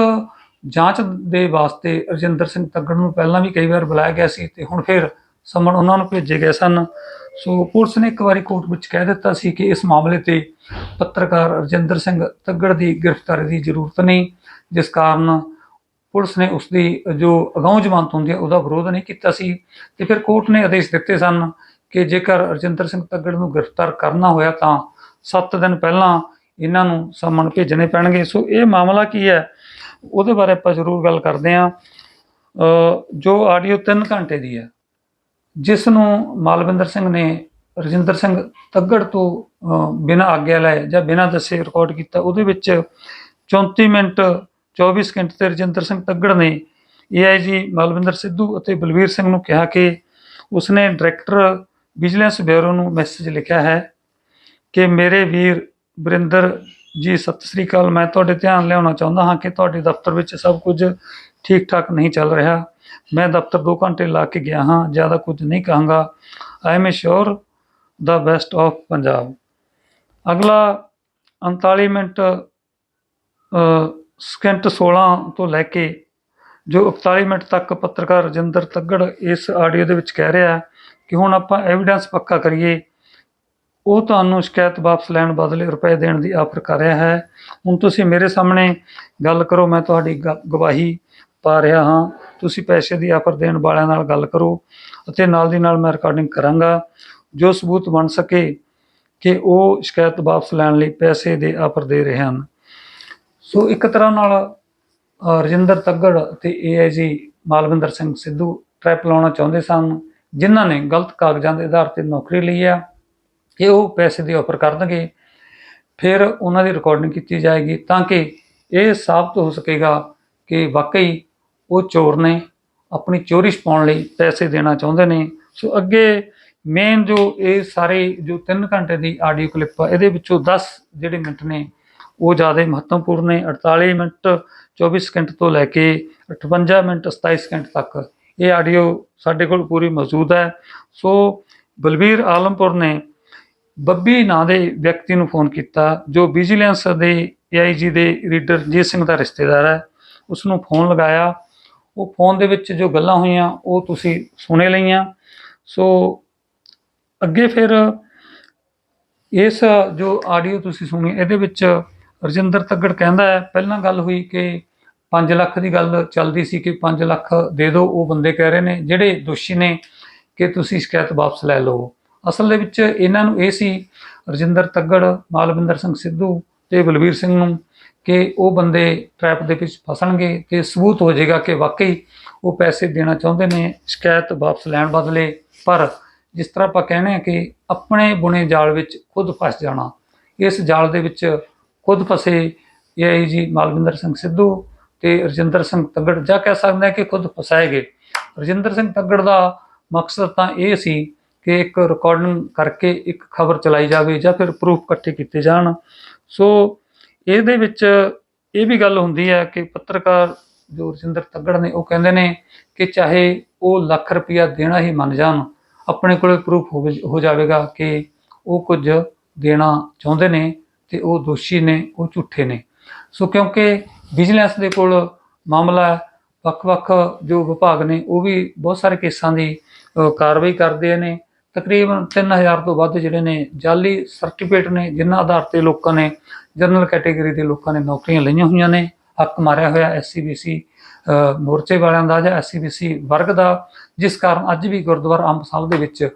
ਜਾਂਚ ਦੇ ਵਾਸਤੇ ਰਜਿੰਦਰ ਸਿੰਘ ਤੱਗੜ ਨੂੰ ਪਹਿਲਾਂ ਵੀ ਕਈ ਵਾਰ ਬੁਲਾਇਆ ਗਿਆ ਸੀ ਤੇ ਹੁਣ ਫਿਰ ਸਮਣ ਉਹਨਾਂ ਨੂੰ ਭੇਜੇ ਗਏ ਸਨ। ਸੋ ਪੁਲਿਸ ਨੇ ਇੱਕ ਵਾਰੀ ਕੋਰਟ ਵਿੱਚ ਕਹਿ ਦਿੱਤਾ ਸੀ ਕਿ ਇਸ ਮਾਮਲੇ ਤੇ ਪੱਤਰਕਾਰ ਰਜਿੰਦਰ ਸਿੰਘ ਤੱਗੜ ਦੀ ਗ੍ਰਿਫਤਾਰੀ ਦੀ ਜ਼ਰੂਰਤ ਨਹੀਂ। ਜਿਸ ਕਾਰਨ ਪੁਲਿਸ ਨੇ ਉਸ ਦੀ ਜੋ ਅਗਾਊਂ ਜ਼ਮਾਨਤ ਹੁੰਦੀ ਹੈ, ਉਹਦਾ ਵਿਰੋਧ ਨਹੀਂ ਕੀਤਾ ਸੀ। ਤੇ ਫਿਰ ਕੋਰਟ ਨੇ ਆਦੇਸ਼ ਦਿੱਤੇ ਸਨ ਕਿ ਜੇਕਰ ਰਜਿੰਦਰ ਸਿੰਘ ਤੱਗੜ ਨੂੰ ਗ੍ਰਿਫਤਾਰ ਕਰਨਾ ਹੋਇਆ ਤਾਂ 7 ਦਿਨ ਪਹਿਲਾਂ ਇਹਨਾਂ ਨੂੰ ਸਮਨ ਭੇਜਣੇ ਪੈਣਗੇ। ਸੋ ਇਹ ਮਾਮਲਾ ਕੀ ਹੈ, ਉਹਦੇ ਬਾਰੇ ਆਪਾਂ ਜ਼ਰੂਰ ਗੱਲ ਕਰਦੇ ਹਾਂ। ਜੋ ਆਡੀਓ 3 ਘੰਟੇ ਦੀ ਹੈ, ਜਿਸ ਨੂੰ ਮਾਲਵਿੰਦਰ ਸਿੰਘ ਨੇ ਰਜਿੰਦਰ ਸਿੰਘ ਤੱਗੜ ਤੋਂ ਬਿਨਾਂ ਆਗਿਆ ਲਏ ਜਾਂ ਬਿਨਾਂ ਦੱਸੇ ਰਿਕਾਰਡ ਕੀਤਾ, ਉਹਦੇ ਵਿੱਚ 34 ਮਿੰਟ 24 ਘੰਟੇ ਤੇ ਰਜਿੰਦਰ ਸਿੰਘ ਤੱਗੜ ਨੇ ਏਆਈਜੀ ਮਾਲਵਿੰਦਰ ਸਿੱਧੂ ਅਤੇ ਬਲਵੀਰ ਸਿੰਘ ਨੂੰ ਕਿਹਾ ਕਿ ਉਸਨੇ ਡਾਇਰੈਕਟਰ ਵਿਜੀਲੈਂਸ ਬਿਊਰੋ ਨੂੰ ਮੈਸੇਜ ਲਿਖਿਆ ਹੈ ਕਿ ਮੇਰੇ ਵੀਰ ਵਰਿੰਦਰ ਜੀ, ਸਤਿ ਸ੍ਰੀ ਅਕਾਲ। ਮੈਂ ਤੁਹਾਡੇ ਧਿਆਨ ਲਿਆਉਣਾ ਚਾਹੁੰਦਾ ਹਾਂ ਕਿ ਤੁਹਾਡੇ ਦਫ਼ਤਰ ਵਿੱਚ ਸਭ ਕੁਝ ਠੀਕ ਠਾਕ ਨਹੀਂ ਚੱਲ ਰਿਹਾ। ਮੈਂ ਦਫ਼ਤਰ 2 ਘੰਟੇ ਲਾ ਕੇ ਗਿਆ ਹਾਂ, ਜ਼ਿਆਦਾ ਕੁਝ ਨਹੀਂ ਕਹਾਂਗਾ। I am sure the best of Punjab ਅਗਲਾ 39 ਮਿੰਟ ਸਕਿੰਟ 16 ਤੋਂ ਲੈ ਕੇ ਜੋ 41 ਮਿੰਟ ਤੱਕ ਪੱਤਰਕਾਰ ਰਜਿੰਦਰ ਤੱਗੜ ਇਸ ਆਡੀਓ ਦੇ ਵਿੱਚ ਕਹਿ ਰਿਹਾ ਕਿ ਹੁਣ ਆਪਾਂ ਐਵੀਡੈਂਸ ਪੱਕਾ ਕਰੀਏ, ਉਹ ਤੁਹਾਨੂੰ ਸ਼ਿਕਾਇਤ ਵਾਪਸ ਲੈਣ ਬਦਲੇ ਰੁਪਏ ਦੇਣ ਦੀ ਆਫਰ ਕਰ ਰਿਹਾ ਹੈ। ਹੁਣ ਤੁਸੀਂ ਮੇਰੇ ਸਾਹਮਣੇ ਗੱਲ ਕਰੋ, ਮੈਂ ਤੁਹਾਡੀ ਗ- ਗਵਾਹੀ ਪਾ ਰਿਹਾ ਹਾਂ। ਤੁਸੀਂ ਪੈਸੇ ਦੀ ਆਫਰ ਦੇਣ ਵਾਲਿਆਂ ਨਾਲ ਗੱਲ ਕਰੋ ਅਤੇ ਨਾਲ ਦੀ ਨਾਲ ਮੈਂ ਰਿਕਾਰਡਿੰਗ ਕਰਾਂਗਾ। ਜੋ ਸਬੂਤ ਬਣ ਸਕੇ ਕਿ ਉਹ ਸ਼ਿਕਾਇਤ ਵਾਪਸ ਲੈਣ ਲਈ ਪੈਸੇ ਦੇ ਆਫਰ ਦੇ ਰਹੇ ਹਨ। ਸੋ ਇੱਕ ਤਰ੍ਹਾਂ ਨਾਲ ਰਜਿੰਦਰ ਤੱਗੜ ਅਤੇ ਏਆਈਜੀ ਮਾਲਵਿੰਦਰ ਸਿੰਘ ਸਿੱਧੂ ਟਰੈਪ ਲਾਉਣਾ ਚਾਹੁੰਦੇ ਸਨ, ਜਿਨ੍ਹਾਂ ਨੇ ਗਲਤ ਕਾਗਜ਼ਾਂ ਦੇ ਆਧਾਰ ਤੇ ਨੌਕਰੀ ਲਈ ਆ। ਕਿ ਉਹ ਪੈਸੇ ਦੀ ਆਫਰ ਕਰਨਗੇ, ਫਿਰ ਉਹਨਾਂ ਦੀ ਰਿਕਾਰਡਿੰਗ ਕੀਤੀ ਜਾਏਗੀ ਤਾਂ ਕਿ ਇਹ ਸਾਬਤ ਹੋ ਸਕੇਗਾ ਕਿ ਵਾਕਈ ਉਹ ਚੋਰ ਨੇ ਆਪਣੀ ਚੋਰੀ ਛਪਾਉਣ ਲਈ ਪੈਸੇ ਦੇਣਾ ਚਾਹੁੰਦੇ ਨੇ। ਸੋ ਅੱਗੇ ਮੇਨ ਜੋ ਇਹ ਸਾਰੇ ਜੋ 3 ਘੰਟੇ ਦੀ ਆਡੀਓ ਕਲਿੱਪ ਆ, ਇਹਦੇ ਵਿੱਚੋਂ 10 ਜਿਹੜੇ ਮਿੰਟ ਨੇ ਉਹ ਜ਼ਿਆਦਾ ਮਹੱਤਵਪੂਰਨ ਨੇ। 48 ਮਿੰਟ 24 ਸਕਿੰਟ ਤੋਂ ਲੈ ਕੇ 58 ਮਿੰਟ 27 ਸਕਿੰਟ ਤੱਕ ਇਹ ਆਡੀਓ ਸਾਡੇ ਕੋਲ ਪੂਰੀ ਮੌਜੂਦ ਹੈ। ਸੋ ਬਲਬੀਰ ਆਲਮਪੁਰ ਨੇ ਬੱਬੀ ਨਾਂ ਦੇ ਵਿਅਕਤੀ ਨੂੰ ਫੋਨ ਕੀਤਾ, ਜੋ ਵਿਜੀਲੈਂਸ ਦੇ ਏਆਈਜੀ ਦੇ ਰੀਡਰ ਜੀਤ ਸਿੰਘ ਦਾ ਰਿਸ਼ਤੇਦਾਰ ਹੈ। ਉਸ ਨੂੰ ਫੋਨ ਲਗਾਇਆ। ਉਹ ਫੋਨ ਦੇ ਵਿੱਚ ਜੋ ਗੱਲਾਂ ਹੋਈਆਂ, ਉਹ ਤੁਸੀਂ ਸੁਣੇ ਲਈਆਂ। ਸੋ ਅੱਗੇ ਫਿਰ ਇਸ ਜੋ ਆਡੀਓ ਤੁਸੀਂ ਸੁਣੀ, ਇਹਦੇ ਵਿੱਚ ਰਜਿੰਦਰ ਤੱਗੜ ਕਹਿੰਦਾ ਹੈ, ਪਹਿਲਾਂ ਗੱਲ ਹੋਈ ਕਿ 5 ਲੱਖ ਦੀ ਗੱਲ ਚੱਲਦੀ ਸੀ ਕਿ 5 ਲੱਖ ਦੇ ਦਿਓ ਉਹ ਬੰਦੇ ਕਹਿ ਰਹੇ ਨੇ, ਜਿਹੜੇ ਦੋਸ਼ੀ ਨੇ ਕਿ ਤੁਸੀਂ ਸ਼ਿਕਾਇਤ ਵਾਪਸ ਲੈ ਲਓ। ਅਸਲ ਦੇ ਵਿੱਚ ਇਹਨਾਂ ਨੂੰ ਇਹ ਸੀ, ਰਜਿੰਦਰ ਤੱਗੜ, ਮਾਲਵਿੰਦਰ ਸਿੰਘ ਸਿੱਧੂ ਤੇ ਬਲਵੀਰ ਸਿੰਘ ਨੂੰ ਕਿ ਉਹ ਬੰਦੇ ਟ੍ਰੈਪ ਦੇ ਵਿੱਚ ਫਸਣਗੇ ਤੇ ਸਬੂਤ ਹੋ ਜਾਏਗਾ ਕਿ ਵਾਕਈ ਉਹ ਪੈਸੇ ਦੇਣਾ ਚਾਹੁੰਦੇ ਨੇ, ਸ਼ਿਕਾਇਤ ਵਾਪਸ ਲੈਣ ਬਦਲੇ। ਪਰ ਜਿਸ ਤਰ੍ਹਾਂ ਆਪਾਂ ਕਹਿੰਦੇ ਆ ਕਿ ਆਪਣੇ ਬੁਣੇ ਜਾਲ ਵਿੱਚ ਖੁਦ ਫਸ ਜਾਣਾ, ਇਸ ਜਾਲ ਦੇ ਵਿੱਚ ਖੁਦ ਫਸੇ। ਇਹ ਜੀ ਮਾਲਵਿੰਦਰ ਸਿੰਘ ਸਿੱਧੂ ਤੇ ਰਜਿੰਦਰ ਸਿੰਘ ਤੱਗੜ। ਜਾਂ ਕਹਿ ਸਕਦੇ ਹਾਂ ਕਿ ਖੁਦ ਫਸਾਏ ਗਏ। ਰਜਿੰਦਰ ਸਿੰਘ ਤੱਗੜ ਦਾ ਮਕਸਦ ਤਾਂ ਇਹ ਸੀ ਕਿ ਇੱਕ ਰਿਕਾਰਡਿੰਗ ਕਰਕੇ ਇੱਕ ਖਬਰ ਚਲਾਈ ਜਾਵੇ ਜਾਂ ਫਿਰ ਪ੍ਰੂਫ ਇਕੱਠੇ ਕੀਤੇ ਜਾਣ। ਸੋ ਇਹਦੇ ਵਿੱਚ ਇਹ ਵੀ ਗੱਲ ਹੁੰਦੀ ਹੈ ਕਿ ਪੱਤਰਕਾਰ ਜੋ ਰਜਿੰਦਰ ਤੱਗੜ ਨੇ, ਉਹ ਕਹਿੰਦੇ ਨੇ ਕਿ ਚਾਹੇ ਉਹ ਲੱਖ ਰੁਪਇਆ ਦੇਣਾ ਹੀ ਮੰਨ ਜਾਣ, ਆਪਣੇ ਕੋਲੇ ਪ੍ਰੂਫ ਹੋ ਜਾਵੇਗਾ ਕਿ ਉਹ ਕੁਝ ਦੇਣਾ ਚਾਹੁੰਦੇ ਨੇ। ਤੇ ਉਹ ਦੋਸ਼ੀ ਨੇ ਉਹ ਝੂਠੇ ਨੇ। ਸੋ ਕਿਉਂਕਿ ਵਿਜੀਲੈਂਸ ਦੇ ਕੋਲ ਮਾਮਲਾ ਹੈ, ਵੱਖ-ਵੱਖ ਜੋ ਵਿਭਾਗ ਨੇ ਉਹ ਵੀ ਬਹੁਤ ਸਾਰੇ ਕੇਸਾਂ ਦੀ ਕਾਰਵਾਈ ਕਰਦੇ ਨੇ। ਤਕਰੀਬਨ 3000 ਤੋਂ ਵੱਧ ਜਿਹੜੇ ਨੇ ਜਾਲੀ ਸਰਟੀਫਿਕੇਟ ਨੇ ਜਿਨ੍ਹਾਂ ਆਧਾਰ ਤੇ ਲੋਕਾਂ ਨੇ ਜਨਰਲ ਕੈਟਾਗਰੀ ਦੇ ਲੋਕਾਂ ਨੇ ਨੌਕਰੀਆਂ ਲਈਆਂ ਹੋਈਆਂ ਨੇ। ਹੱਕ ਮਾਰਿਆ ਹੋਇਆ ਐਸਸੀਬੀਸੀ ਮੋਰਚੇ ਵਾਲਿਆਂ ਦਾ ਜਾਂ ਐਸਸੀਬੀਸੀ ਵਰਗ ਦਾ ਜਿਸ ਕਾਰਨ ਅੱਜ ਵੀ ਗੁਰਦੁਆਰਾ ਅੰਬ ਸਾਹਿਬ ਦੇ ਵਿੱਚ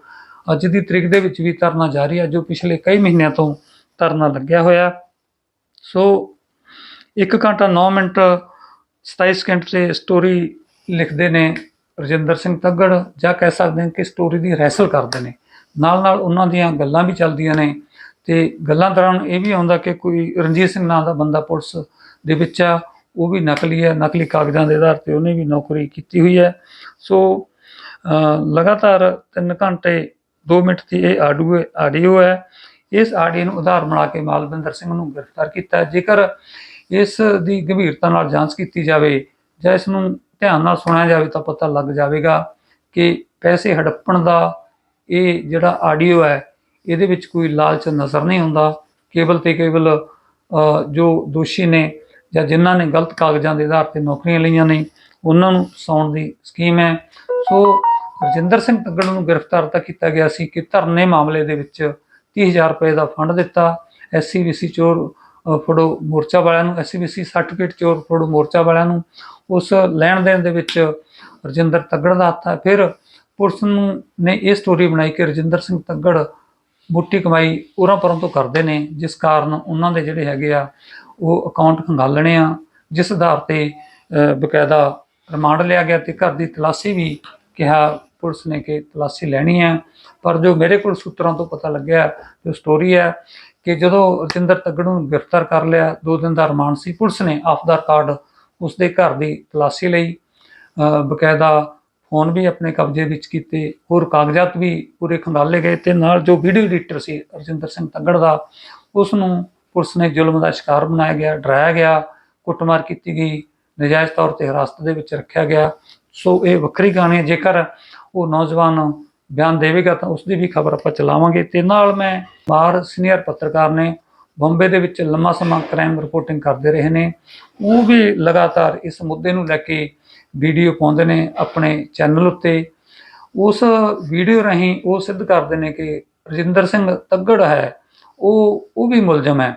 ਅੱਜ ਦੀ ਤਰੀਕ ਦੇ ਵਿੱਚ ਵੀ ਧਰਨਾ ਜਾਰੀ ਹੈ ਜੋ ਪਿਛਲੇ ਕਈ ਮਹੀਨਿਆਂ ਤੋਂ ਧਰਨਾ ਲੱਗਿਆ ਹੋਇਆ। ਸੋ 1 ਘੰਟਾ 9 ਮਿੰਟ 27 ਸਕਿੰਟ ਤੇ ਸਟੋਰੀ ਲਿਖਦੇ ਨੇ ਰਜਿੰਦਰ ਸਿੰਘ ਤੱਗੜ, ਜਾਂ ਕਹਿ ਸਕਦੇ ਹਾਂ ਕਿ ਸਟੋਰੀ ਦੀ ਰੈਸਲ ਕਰਦੇ ਨੇ। ਨਾਲ ਨਾਲ ਉਹਨਾਂ ਦੀਆਂ ਗੱਲਾਂ ਵੀ ਚੱਲਦੀਆਂ ਨੇ ਤੇ ਗੱਲਾਂ ਦੌਰਾਨ ਇਹ ਵੀ ਆਉਂਦਾ ਕਿ ਕੋਈ ਰਣਜੀਤ ਸਿੰਘ ਨਾਂ ਦਾ ਬੰਦਾ ਪੁਲਿਸ ਦੇ ਵਿੱਚ ਆ, ਉਹ ਵੀ ਨਕਲੀ ਹੈ, ਨਕਲੀ ਕਾਗਜ਼ਾਂ ਦੇ ਆਧਾਰ ਤੇ ਉਹਨੇ ਵੀ ਨੌਕਰੀ ਕੀਤੀ ਹੋਈ ਹੈ। ਸੋ ਲਗਾਤਾਰ 3 ਘੰਟੇ 2 ਮਿੰਟ ਦੀ ਇਹ ਆਡੀਓ ਆਡੀਓ ਹੈ। ਇਸ ਆਡੀਓ ਨੂੰ ਆਧਾਰ ਬਣਾ ਕੇ ਮਾਲਵਿੰਦਰ ਸਿੰਘ ਨੂੰ ਗ੍ਰਿਫਤਾਰ ਕੀਤਾ ਜੇਕਰ ਇਸ ਦੀ ਗੰਭੀਰਤਾ ਨਾਲ ਜਾਂਚ ਕੀਤੀ ਜਾਵੇ ਜਾਂ ਇਸ ਨੂੰ ਧਿਆਨ ਨਾਲ ਸੁਣਿਆ ਜਾਵੇ ਤਾਂ ਪਤਾ ਲੱਗ ਜਾਵੇਗਾ ਕਿ ਪੈਸੇ ਹੜੱਪਣ ਦਾ ਇਹ ਜਿਹੜਾ ਆਡੀਓ ਹੈ, ਇਹਦੇ ਵਿੱਚ ਕੋਈ ਲਾਲਚ ਨਜ਼ਰ ਨਹੀਂ ਆਉਂਦਾ ਕੇਵਲ ਤੇ ਕੇਵਲ ਜੋ ਦੋਸ਼ੀ ਨੇ ਜਾਂ ਜਿਨ੍ਹਾਂ ਨੇ ਗਲਤ ਕਾਗਜ਼ਾਂ ਦੇ ਆਧਾਰ ਤੇ ਨੌਕਰੀਆਂ ਲਈਆਂ ਨੇ, ਉਹਨਾਂ ਨੂੰ ਫਸਾਉਣ ਦੀ ਸਕੀਮ ਹੈ। ਸੋ ਰਜਿੰਦਰ ਸਿੰਘ ਤੱਗੜ ਨੂੰ ਗ੍ਰਿਫਤਾਰ ਤਾਂ ਕੀਤਾ ਗਿਆ ਸੀ ਕਿ ਧਰਨੇ ਮਾਮਲੇ ਦੇ ਵਿੱਚ 30000 ਰੁਪਏ ਦਾ ਫੰਡ ਦਿੱਤਾ। ਐਸਸੀਬੀਸੀ ਚੋਰ ਫੜੋ ਮੋਰਚਾ ਵਾਲਿਆਂ ਨੂੰ। ਐਸਸੀਬੀਸੀ ਸਰਟੀਫਿਕੇਟ ਚੋਰ ਫੜੋ ਮੋਰਚਾ ਵਾਲਿਆਂ ਨੂੰ। ਉਸ ਲੈਣ ਦੇਣ ਦੇ ਵਿੱਚ ਰਜਿੰਦਰ ਤੱਗੜ ਦਾ ਹੱਥ ਹੈ। ਫਿਰ ਪੁਲਿਸ ਨੂੰ, ਨੇ ਇਹ ਸਟੋਰੀ ਬਣਾਈ ਕਿ ਰਜਿੰਦਰ ਸਿੰਘ ਤੱਗੜ ਮੋਟੀ ਕਮਾਈ ਉਰਾਂ ਪਰਾਂ ਤੋਂ ਕਰਦੇ ਨੇ, ਜਿਸ ਕਾਰਨ ਉਹਨਾਂ ਦੇ ਜਿਹੜੇ ਹੈਗੇ ਆ, ਉਹ ਅਕਾਊਂਟ ਖੰਗਾਲਣੇ ਆ। ਜਿਸ ਆਧਾਰ ਤੇ ਬਕਾਇਦਾ ਰਿਮਾਂਡ ਲਿਆ ਗਿਆ ਤੇ ਘਰ ਦੀ ਤਲਾਸ਼ੀ ਵੀ ਕਿਹਾ ਪੁਲਿਸ ਨੇ ਕਿ ਤਲਾਸ਼ੀ ਲੈਣੀ ਹੈ। ਪਰ ਜੋ ਮੇਰੇ ਕੋਲ ਸੂਤਰਾਂ ਤੋਂ ਪਤਾ ਲੱਗਿਆ, ਜੋ ਸਟੋਰੀ ਹੈ ਕਿ ਜਦੋਂ ਰਜਿੰਦਰ ਤੱਗੜ ਨੂੰ ਗ੍ਰਿਫਤਾਰ ਕਰ ਲਿਆ, ਦੋ ਦਿਨ ਦਾ ਰਿਮਾਂਡ ਸੀ, ਪੁਲਿਸ ਨੇ ਆਫ਼ ਦਾ ਕਾਰਡ ਉਸ ਦੇ ਘਰ ਦੀ ਤਲਾਸ਼ੀ ਲਈ ਬਕਾਇਦਾ ਫੋਨ ਵੀ ਆਪਣੇ ਕਬਜ਼ੇ ਵਿੱਚ ਕੀਤੇ, ਹੋਰ ਕਾਗਜ਼ਾਤ ਵੀ ਪੂਰੇ ਖੰਗਾਲੇ ਗਏ ਤੇ ਨਾਲ ਜੋ ਵੀਡੀਓ ਐਡੀਟਰ ਸੀ ਰਜਿੰਦਰ ਸਿੰਘ ਤੱਗੜ ਦਾ ਉਸ ਨੂੰ ਪੁਲਿਸ ਨੇ ਜ਼ੁਲਮ ਦਾ ਸ਼ਿਕਾਰ ਬਣਾਇਆ ਗਿਆ, ਡਰਾਇਆ ਗਿਆ, ਕੁੱਟਮਾਰ ਕੀਤੀ ਗਈ, ਨਜਾਇਜ਼ ਤੌਰ ਤੇ ਹਿਰਾਸਤ ਦੇ ਵਿੱਚ ਰੱਖਿਆ ਗਿਆ। ਸੋ ਇਹ ਵੱਖਰੀ ਕਹਾਣੀ ਹੈ, ਜੇਕਰ ਉਹ ਨੌਜਵਾਨ ਬਿਆਨ ਦੇਵੇਗਾ ਤਾਂ ਉਸ ਦੀ ਵੀ ਖਬਰ ਆਪਾਂ ਚਲਾਵਾਂਗੇ ਤੇ ਨਾਲ ਮੈਂ ਬਾਹਰ ਸੀਨੀਅਰ ਪੱਤਰਕਾਰ ਨੇ ਬੰਬੇ ਦੇ ਵਿੱਚ ਲੰਮਾ ਸਮਾਂ ਕ੍ਰਾਈਮ ਰਿਪੋਰਟਿੰਗ ਕਰਦੇ ਰਹੇ ਨੇ। ਉਹ ਵੀ ਲਗਾਤਾਰ ਇਸ ਮੁੱਦੇ ਨੂੰ ਲੈ ਕੇ ਵੀਡੀਓ ਪਾਉਂਦੇ ਨੇ ਆਪਣੇ ਚੈਨਲ ਉੱਤੇ। ਉਸ ਵੀਡੀਓ ਰਾਹੀਂ ਉਹ ਸਿੱਧ ਕਰਦੇ ਨੇ ਕਿ ਰਜਿੰਦਰ ਸਿੰਘ ਤੱਗੜ ਹੈ, ਉਹ ਉਹ ਵੀ ਮੁਲਜ਼ਮ ਹੈ।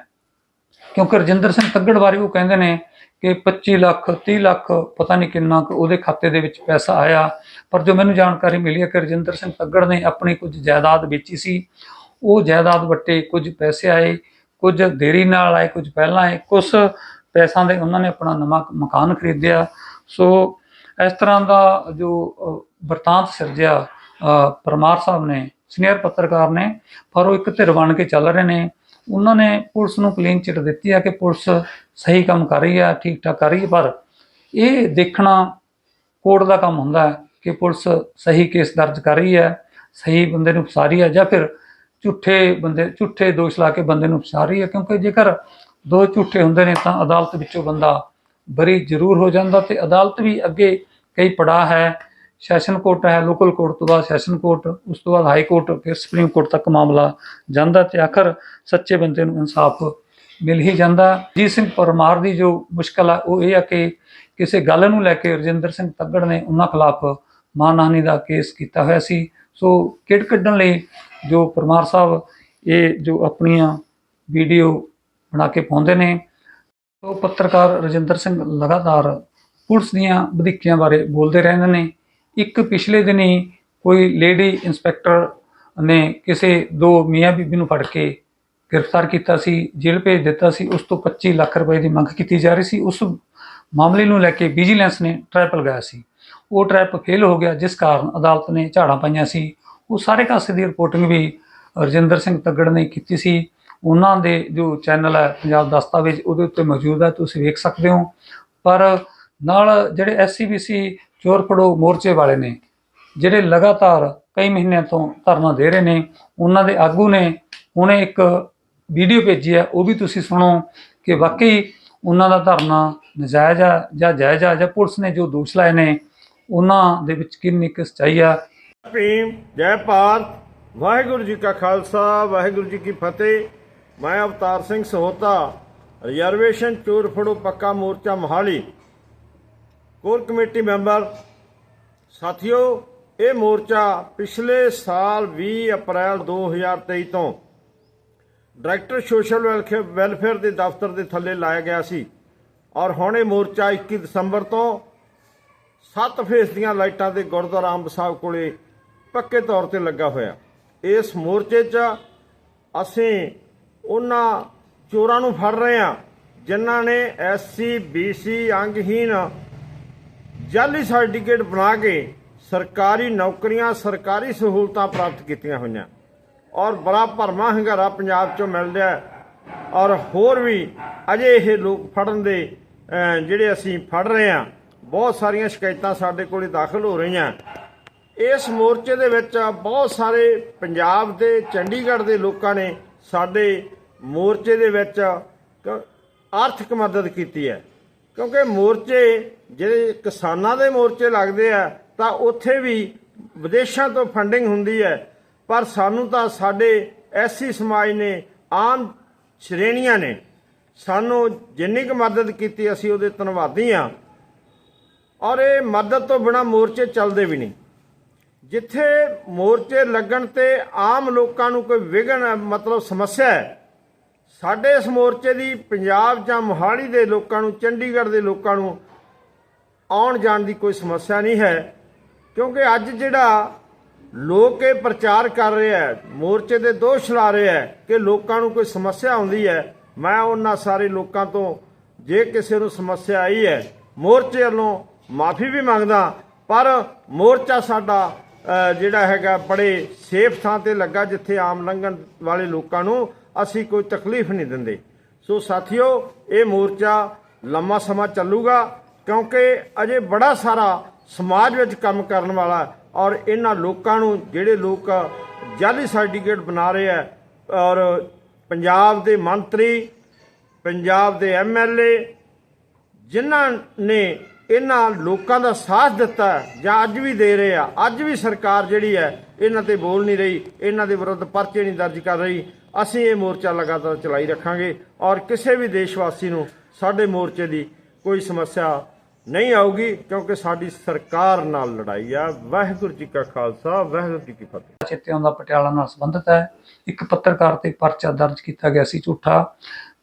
ਕਿਉਂਕਿ ਰਜਿੰਦਰ ਸਿੰਘ ਤੱਗੜ ਬਾਰੇ ਉਹ ਕਹਿੰਦੇ ਨੇ ਕਿ 25 ਲੱਖ 30 ਲੱਖ ਪਤਾ ਨਹੀਂ ਕਿੰਨਾ ਕੁ ਉਹਦੇ ਖਾਤੇ ਦੇ ਵਿੱਚ ਪੈਸਾ ਆਇਆ। ਪਰ ਜੋ ਮੈਨੂੰ ਜਾਣਕਾਰੀ ਮਿਲੀ ਹੈ ਕਿ ਰਜਿੰਦਰ ਸਿੰਘ ਤੱਗੜ ਨੇ ਆਪਣੀ ਕੁਝ ਜਾਇਦਾਦ ਵੇਚੀ ਸੀ। ਉਹ ਜਾਇਦਾਦ ਵੱਟੇ ਕੁਝ ਪੈਸੇ ਆਏ ਕੁਝ ਦੇਰੀ ਨਾਲ ਆਏ ਕੁਝ ਪਹਿਲਾਂ ਆਏ ਕੁਝ ਪੈਸਿਆਂ ਦੇ ਉਹਨਾਂ ਨੇ ਆਪਣਾ ਨਵਾਂ ਮਕਾਨ ਖਰੀਦਿਆ। ਸੋ ਇਸ ਤਰ੍ਹਾਂ ਦਾ ਜੋ ਅ, ਵਰਤਾਂਤ ਸਿਰਜਿਆ ਪਰਮਾਰ ਸਾਹਿਬ ਨੇ ਸੀਨੀਅਰ ਪੱਤਰਕਾਰ ਨੇ ਪਰ ਉਹ ਇੱਕ ਧਿਰ ਬਣ ਕੇ ਚੱਲ ਰਹੇ ਨੇ। ਉਹਨਾਂ ਨੇ ਪੁਲਿਸ ਨੂੰ ਕਲੀਨ ਚਿੱਟ ਦਿੱਤੀ ਹੈ ਕਿ ਪੁਲਿਸ ਸਹੀ ਕੰਮ ਕਰ ਰਹੀ ਹੈ, ਠੀਕ ਠਾਕ ਕਰ ਰਹੀ ਹੈ, ਪਰ ਇਹ ਦੇਖਣਾ ਕੋਰਟ ਦਾ ਕੰਮ ਹੁੰਦਾ ਹੈ ਕਿ ਪੁਲਿਸ ਸਹੀ ਕੇਸ ਦਰਜ ਕਰ ਰਹੀ ਹੈ, ਸਹੀ ਬੰਦੇ ਨੂੰ ਫਸਾ ਰਹੀ ਹੈ ਜਾਂ ਫਿਰ ਝੂਠੇ ਬੰਦੇ, ਝੂਠੇ ਦੋਸ਼ ਲਾ ਕੇ ਬੰਦੇ ਨੂੰ ਫਸਾ ਰਹੀ ਹੈ, ਕਿਉਂਕਿ ਜੇਕਰ ਦੋ ਝੂਠੇ ਹੁੰਦੇ ਨੇ ਤਾਂ ਅਦਾਲਤ ਵਿੱਚੋਂ ਬੰਦਾ ਬਰੀ ਜ਼ਰੂਰ ਹੋ ਜਾਂਦਾ ਤੇ ਅਦਾਲਤ ਵੀ ਅੱਗੇ ਕਈ ਪੜਾਅ ਹੈ, ਸੈਸ਼ਨ ਕੋਰਟ ਹੈ, ਲੋਕਲ ਕੋਰਟ ਤੋਂ ਬਾਅਦ ਸੈਸ਼ਨ ਕੋਰਟ, ਉਸ ਤੋਂ ਬਾਅਦ ਹਾਈ ਕੋਰਟ, ਫਿਰ ਸੁਪਰੀਮ ਕੋਰਟ ਤੱਕ ਮਾਮਲਾ ਜਾਂਦਾ ਤੇ ਆਖਰ ਸੱਚੇ ਬੰਦੇ ਨੂੰ ਇਨਸਾਫ ਮਿਲ ਹੀ ਜਾਂਦਾ। ਜੀ ਸਿੰਘ ਪਰਮਾਰ ਦੀ ਜੋ ਮੁਸ਼ਕਲ ਆ, ਉਹ ਇਹ ਆ ਕਿ ਕਿਸੇ ਗੱਲ ਨੂੰ ਲੈ ਕੇ ਰਜਿੰਦਰ ਸਿੰਘ ਤੱਗੜ ਨੇ ਉਹਨਾਂ ਖਿਲਾਫ ਮਾਨਹਾਨੀ ਦਾ ਕੇਸ ਕੀਤਾ ਹੋਇਆ ਸੀ। ਸੋ ਕਿਡ ਕੱਢਣ ਲਈ ਜੋ ਪਰਮਾਰ ਸਾਹਿਬ ਇਹ ਜੋ ਆਪਣੀਆਂ ਵੀਡੀਓ ਬਣਾ ਕੇ ਪਾਉਂਦੇ ਨੇ ਸੋ ਪੱਤਰਕਾਰ ਰਜਿੰਦਰ ਸਿੰਘ ਲਗਾਤਾਰ ਪੁਲਿਸ ਦੀਆਂ ਵਧੀਕੀਆਂ ਬਾਰੇ ਬੋਲਦੇ ਰਹਿੰਦੇ ਨੇ। ਇੱਕ ਪਿਛਲੇ ਦਿਨੀ ਕੋਈ ਲੇਡੀ ਇੰਸਪੈਕਟਰ ਨੇ ਕਿਸੇ ਦੋ ਮੀਆਂ ਬੀਬੀ ਨੂੰ ਫੜ ਕੇ ਗ੍ਰਿਫਤਾਰ ਕੀਤਾ ਸੀ, ਜੇਲ੍ਹ ਭੇਜ ਦਿੱਤਾ ਸੀ, ਉਸ ਤੋਂ 25 ਲੱਖ ਰੁਪਏ ਦੀ ਮੰਗ ਕੀਤੀ ਜਾ ਰਹੀ ਸੀ। ਉਸ ਮਾਮਲੇ ਨੂੰ ਲੈ ਕੇ ਵਿਜੀਲੈਂਸ ਨੇ ਟ੍ਰੈਪ ਲਗਾਇਆ ਸੀ। ਉਹ ਟ੍ਰੈਪ ਫੇਲ ਹੋ ਗਿਆ, ਜਿਸ ਕਾਰਨ ਅਦਾਲਤ ਨੇ ਝਾੜਾਂ ਪਾਈਆਂ ਸੀ। ਉਹ ਸਾਰੇ ਕਾਸੇ ਦੀ ਰਿਪੋਰਟਿੰਗ ਵੀ ਰਜਿੰਦਰ ਸਿੰਘ ਤੱਗੜ ਨੇ ਕੀਤੀ ਸੀ। ਉਹਨਾਂ ਦੇ ਜੋ ਚੈਨਲ ਹੈ ਪੰਜਾਬ ਦਸਤਾਵੇਜ਼, ਉਹਦੇ ਉੱਤੇ ਮੌਜੂਦ ਹੈ, ਤੁਸੀਂ ਵੇਖ ਸਕਦੇ ਹੋ। ਪਰ ਨਾਲ ਜਿਹੜੇ ਐਸਸੀਬੀਸੀ ਚੋਰ ਫੜੋ ਮੋਰਚੇ ਵਾਲੇ ਨੇ, ਜਿਹੜੇ ਲਗਾਤਾਰ ਕਈ ਮਹੀਨਿਆਂ ਤੋਂ ਧਰਨਾ ਦੇ ਰਹੇ ਨੇ, ਉਹਨਾਂ ਦੇ ਆਗੂ ਨੇ ਉਹਨੇ ਇੱਕ ਵੀਡੀਓ ਭੇਜੀ ਹੈ, ਉਹ ਵੀ ਤੁਸੀਂ ਸੁਣੋ ਕਿ ਵਾਕਈ ਉਹਨਾਂ ਦਾ ਧਰਨਾ ਨਜਾਇਜ਼ ਆ ਜਾਂ ਜਾਇਜ਼ ਆ ਜਾਂ ਪੁਲਿਸ ਨੇ ਜੋ ਦੋਸ਼ ਲਾਏ ਨੇ, ਉਹਨਾਂ ਦੇ ਵਿੱਚ ਕਿੰਨੀ ਕੁ ਸੱਚਾਈ ਆ। ਭੀਮ, ਜੈ ਭਾਰਤ, ਵਾਹਿਗੁਰੂ ਜੀ ਕਾ ਖਾਲਸਾ, ਵਾਹਿਗੁਰੂ ਜੀ ਕੀ ਫਤਿਹ। ਮੈਂ ਅਵਤਾਰ ਸਿੰਘ ਸਹੋਤਾ, ਰਿਜ਼ਰਵੇਸ਼ਨ ਚੋਰ ਫੜੋ ਪੱਕਾ ਮੋਰਚਾ ਮੋਹਾਲੀ। ਕੋਰ ਕਮੇਟੀ ਮੈਂਬਰ, ਸਾਥੀਓ, ਇਹ ਮੋਰਚਾ ਪਿਛਲੇ ਸਾਲ 20 ਅਪ੍ਰੈਲ 2023 ਤੋਂ ਡਾਇਰੈਕਟਰ ਸੋਸ਼ਲ ਵੈਲਫੇਅਰ ਵੈਲਫੇਅਰ ਦੇ ਦਫ਼ਤਰ ਦੇ ਥੱਲੇ ਲਾਇਆ ਗਿਆ ਸੀ। ਔਰ ਹੁਣ ਇਹ ਮੋਰਚਾ 21 ਦਸੰਬਰ ਤੋਂ ਸੱਤ ਫੇਸ ਦੀਆਂ ਲਾਈਟਾਂ ਦੇ ਗੁਰਦੁਆਰਾ ਅੰਬ ਸਾਹਿਬ ਕੋਲੇ ਪੱਕੇ ਤੌਰ ਤੇ ਲੱਗਾ ਹੋਇਆ। ਇਸ ਮੋਰਚੇ 'ਚ ਅਸੀਂ ਉਹਨਾਂ ਚੋਰਾਂ ਨੂੰ ਫੜ ਰਹੇ ਹਾਂ, ਜਿਨ੍ਹਾਂ ਨੇ ਐਸਸੀ ਬੀਸੀ ਅੰਗਹੀਨ ਜਾਲੀ ਸਰਟੀਫਿਕੇਟ ਬਣਾ ਕੇ ਸਰਕਾਰੀ ਨੌਕਰੀਆਂ, ਸਰਕਾਰੀ ਸਹੂਲਤਾਂ ਪ੍ਰਾਪਤ ਕੀਤੀਆਂ ਹੋਈਆਂ। ਔਰ ਬੜਾ ਭਰਮਾ ਹੰਗਾਰਾ ਪੰਜਾਬ 'ਚੋਂ ਮਿਲ ਰਿਹਾ ਔਰ ਹੋਰ ਵੀ ਅਜੇ ਇਹ ਲੋਕ ਫੜਨ ਦੇ ਜਿਹੜੇ ਅਸੀਂ ਫੜ ਰਹੇ ਹਾਂ, ਬਹੁਤ ਸਾਰੀਆਂ ਸ਼ਿਕਾਇਤਾਂ ਸਾਡੇ ਕੋਲੇ ਦਾਖਲ ਹੋ ਰਹੀਆਂ। ਇਸ ਮੋਰਚੇ ਦੇ ਵਿੱਚ ਬਹੁਤ ਸਾਰੇ ਪੰਜਾਬ ਦੇ, ਚੰਡੀਗੜ੍ਹ ਦੇ ਲੋਕਾਂ ਨੇ ਸਾਡੇ ਮੋਰਚੇ ਦੇ ਵਿੱਚ ਆਰਥਿਕ ਮਦਦ ਕੀਤੀ ਹੈ। ਕਿਉਂਕਿ ਮੋਰਚੇ ਜਿਹੜੇ ਕਿਸਾਨਾਂ ਦੇ ਮੋਰਚੇ ਲੱਗਦੇ ਆ, ਤਾਂ ਉੱਥੇ ਵੀ ਵਿਦੇਸ਼ਾਂ ਤੋਂ ਫੰਡਿੰਗ ਹੁੰਦੀ ਹੈ। ਪਰ ਸਾਨੂੰ ਤਾਂ ਸਾਡੇ ਐਸੀ ਸਮਾਜ ਨੇ ਆਮ ਸ਼੍ਰੇਣੀਆਂ ਨੇ ਸਾਨੂੰ ਜਿੰਨੀ ਕੁ ਮਦਦ ਕੀਤੀ ਅਸੀਂ ਉਹਦੇ ਧੰਨਵਾਦੀ ਹਾਂ। ਔਰ ਇਹ ਮਦਦ ਤੋਂ ਬਿਨਾ ਮੋਰਚੇ ਚੱਲਦੇ ਵੀ ਨਹੀਂ। ਜਿੱਥੇ ਮੋਰਚੇ ਲੱਗਣ ਤੇ ਆਮ ਲੋਕਾਂ ਨੂੰ ਕੋਈ ਵਿਘਨ ਹੈ, ਮਤਲਬ ਸਮੱਸਿਆ ਹੈ ਸਾਡੇ ਇਸ ਮੋਰਚੇ ਦੀ ਪੰਜਾਬ ਜਾਂ ਮੋਹਾਲੀ ਦੇ ਲੋਕਾਂ ਨੂੰ ਚੰਡੀਗੜ੍ਹ ਦੇ ਲੋਕਾਂ ਨੂੰ ਆਉਣ ਜਾਣ ਦੀ ਕੋਈ ਸਮੱਸਿਆ ਨਹੀਂ ਹੈ। ਕਿਉਂਕਿ ਅੱਜ ਜਿਹੜਾ ਲੋਕ ਇਹ ਪ੍ਰਚਾਰ ਕਰ ਰਿਹਾ ਹੈ, ਮੋਰਚੇ ਦੇ ਦੋਸ਼ ਲਾ ਰਿਹਾ ਹੈ ਕਿ ਲੋਕਾਂ ਨੂੰ ਕੋਈ ਸਮੱਸਿਆ ਆਉਂਦੀ ਹੈ। ਮੈਂ ਉਹਨਾਂ ਸਾਰੇ ਲੋਕਾਂ ਤੋਂ ਜੇ ਕਿਸੇ ਨੂੰ ਸਮੱਸਿਆ ਆਈ ਹੈ, ਮੋਰਚੇ ਵੱਲੋਂ ਮਾਫੀ ਵੀ ਮੰਗਦਾ, ਪਰ ਮੋਰਚਾ ਸਾਡਾ ਜਿਹੜਾ ਹੈਗਾ ਬੜੇ ਸੇਫ ਥਾਂ ਤੇ ਲੱਗਾ ਜਿੱਥੇ ਆਮ ਲੰਘਣ ਵਾਲੇ ਲੋਕਾਂ ਨੂੰ ਅਸੀਂ ਕੋਈ ਤਕਲੀਫ ਨਹੀਂ ਦਿੰਦੇ। ਸੋ ਸਾਥੀਓ, ਇਹ ਮੋਰਚਾ ਲੰਮਾ ਸਮਾਂ ਚੱਲੂਗਾ ਕਿਉਂਕਿ ਅਜੇ ਬੜਾ ਸਾਰਾ ਸਮਾਜ ਵਿੱਚ ਕੰਮ ਕਰਨ ਵਾਲਾ ਔਰ ਇਹਨਾਂ ਲੋਕਾਂ ਨੂੰ ਜਿਹੜੇ ਲੋਕ ਜਾਲੀ ਸਰਟੀਫਿਕੇਟ ਬਣਾ ਰਹੇ ਆ, ਔਰ ਪੰਜਾਬ ਦੇ ਮੰਤਰੀ, ਪੰਜਾਬ ਦੇ ਐਮਐਲਏ ਜਿਨ੍ਹਾਂ ਨੇ ਇਹਨਾਂ ਲੋਕਾਂ ਦਾ ਸਾਥ ਦਿੱਤਾ ਜਾਂ ਅੱਜ ਵੀ ਦੇ ਰਹੇ ਆ, ਅੱਜ ਵੀ ਸਰਕਾਰ ਜਿਹੜੀ ਹੈ, ਇਹਨਾਂ ਤੇ ਬੋਲ ਨਹੀਂ ਰਹੀ, ਇਹਨਾਂ ਦੇ ਵਿਰੁੱਧ ਪਰਚੇ ਨਹੀਂ ਦਰਜ ਕਰ ਰਹੀ, ਅਸੀਂ ਇਹ ਮੋਰਚਾ ਲਗਾਤਾਰ ਚਲਾਈ ਰੱਖਾਂਗੇ ਔਰ ਕਿਸੇ ਵੀ ਦੇਸ਼ ਵਾਸੀ ਨੂੰ ਸਾਡੇ ਮੋਰਚੇ ਦੀ ਕੋਈ ਸਮੱਸਿਆ ਨਹੀਂ ਆਊਗੀ ਕਿਉਂਕਿ ਸਾਡੀ ਸਰਕਾਰ ਨਾਲ ਲੜਾਈ ਆ। ਵਾਹਿਗੁਰੂ ਜੀ ਕਾ ਖਾਲਸਾ, ਵਾਹਿਗੁਰੂ ਜੀ ਕੀ ਫਤਿਹ। ਚੇਤਿਆਂ ਦਾ ਪਟਿਆਲਾ ਨਾਲ ਸੰਬੰਧਿਤ ਹੈ। ਇੱਕ ਪੱਤਰਕਾਰ ਤੇ ਪਰਚਾ ਦਰਜ ਕੀਤਾ ਗਿਆ ਸੀ ਝੂਠਾ।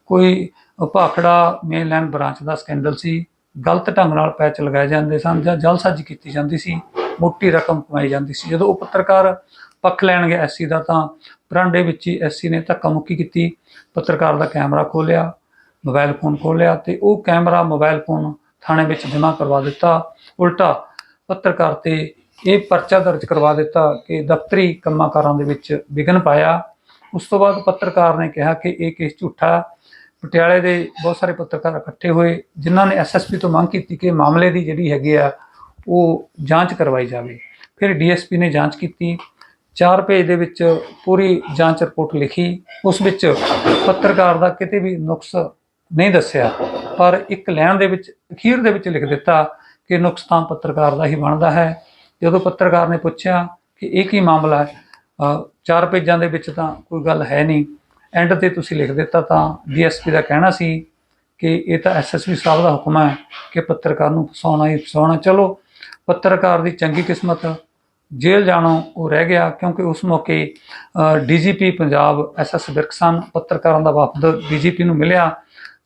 ਕੋਈ ਭਾਖੜਾ ਮੇਨਲੈਂਡ ਬ੍ਰਾਂਚ ਦਾ ਸਕੈਂਡਲ ਸੀ। ਗਲਤ ਢੰਗ ਨਾਲ ਪੈਚ ਲਗਾਏ ਜਾਂਦੇ ਸਨ ਜਾਂ ਜਲਸਾਜੀ ਕੀਤੀ ਜਾਂਦੀ ਸੀ। ਮੋਟੀ ਰਕਮ ਕਮਾਈ ਜਾਂਦੀ ਸੀ। ਜਦੋਂ ਉਹ ਪੱਤਰਕਾਰ ਪੱਖ ਲੈਣ ਗਿਆ ਐਸਸੀ ਦਾ ਤਾਂ ਬਰਾਂਡੇ ਵਿੱਚ ਹੀ ਐਸਸੀ ਨੇ ਧੱਕਾ ਮੁੱਕੀ ਕੀਤੀ। ਪੱਤਰਕਾਰ ਦਾ ਕੈਮਰਾ ਖੋਲਿਆ ਮੋਬਾਈਲ ਫੋਨ ਖੋਲਿਆ ਤੇ ਉਹ ਕੈਮਰਾ, ਮੋਬਾਈਲ ਫੋਨ ਥਾਣੇ ਵਿੱਚ ਜਮ੍ਹਾਂ ਕਰਵਾ ਦਿੱਤਾ। ਉਲਟਾ ਪੱਤਰਕਾਰ ਤੇ ਇਹ ਪਰਚਾ ਦਰਜ ਕਰਵਾ ਦਿੱਤਾ ਕਿ ਦਫ਼ਤਰੀ ਕੰਮਾਂ-ਕਾਰਾਂ ਦੇ ਵਿੱਚ ਵਿਘਨ ਪਾਇਆ। ਉਸ ਤੋਂ ਬਾਅਦ ਪੱਤਰਕਾਰ ਨੇ ਕਿਹਾ ਕਿ ਇਹ ਕੇਸ ਝੂਠਾ ਪਟਿਆਲੇ ਦੇ ਬਹੁਤ ਸਾਰੇ ਪੱਤਰਕਾਰ ਇਕੱਠੇ ਹੋਏ, ਜਿਨ੍ਹਾਂ ਨੇ ਐਸਐਸਪੀ ਤੋਂ ਮੰਗ ਕੀਤੀ ਕਿ ਮਾਮਲੇ ਦੀ ਜਿਹੜੀ ਹੈਗੀ ਆ, ਉਹ ਜਾਂਚ ਕਰਵਾਈ ਜਾਵੇ। ਫਿਰ ਡੀਐਸਪੀ ਨੇ ਜਾਂਚ ਕੀਤੀ। ਚਾਰ ਪੇਜ ਦੇ ਵਿੱਚ ਪੂਰੀ ਜਾਂਚ ਰਿਪੋਰਟ ਲਿਖੀ। ਉਸ ਵਿੱਚ ਪੱਤਰਕਾਰ ਦਾ ਕਿਤੇ ਵੀ ਨੁਕਸ ਨਹੀਂ ਦੱਸਿਆ। ਪਰ ਇੱਕ ਲੈਣ ਦੇ ਵਿੱਚ, ਅਖੀਰ ਦੇ ਵਿੱਚ ਲਿਖ ਦਿੱਤਾ ਕਿ ਨੁਕਸ ਤਾਂ ਪੱਤਰਕਾਰ ਦਾ ਹੀ ਬਣਦਾ ਹੈ। ਜਦੋਂ ਪੱਤਰਕਾਰ ਨੇ ਪੁੱਛਿਆ ਕਿ ਇਹ ਕੀ ਮਾਮਲਾ ਹੈ ਚਾਰ ਪੇਜਾਂ ਦੇ ਵਿੱਚ ਤਾਂ ਕੋਈ ਗੱਲ ਹੈ ਨਹੀਂ। ਐਂਡ ਤੇ ਤੁਸੀਂ ਲਿਖ ਦਿੱਤਾ ਤਾਂ ਡੀਐਸਪੀ ਦਾ ਕਹਿਣਾ ਸੀ ਕਿ ਇਹ ਤਾਂ ਐਸਐਸਪੀ ਸਾਹਿਬ ਦਾ ਹੁਕਮ ਹੈ ਕਿ ਪੱਤਰਕਾਰ ਨੂੰ ਫਸਾਉਣਾ ਹੀ ਫਸਾਉਣਾ। ਚਲੋ, ਪੱਤਰਕਾਰ ਦੀ ਚੰਗੀ ਕਿਸਮਤ, ਜੇਲ੍ਹ ਜਾਣੋਂ ਉਹ ਰਹਿ ਗਿਆ ਕਿਉਂਕਿ ਉਸ ਮੌਕੇ ਡੀਜੀਪੀ ਪੰਜਾਬ ਐਸਐਸ ਵਿਰਕਸਨ ਪੱਤਰਕਾਰਾਂ ਦਾ ਵਫਦ ਡੀਜੀਪੀ ਨੂੰ ਮਿਲਿਆ।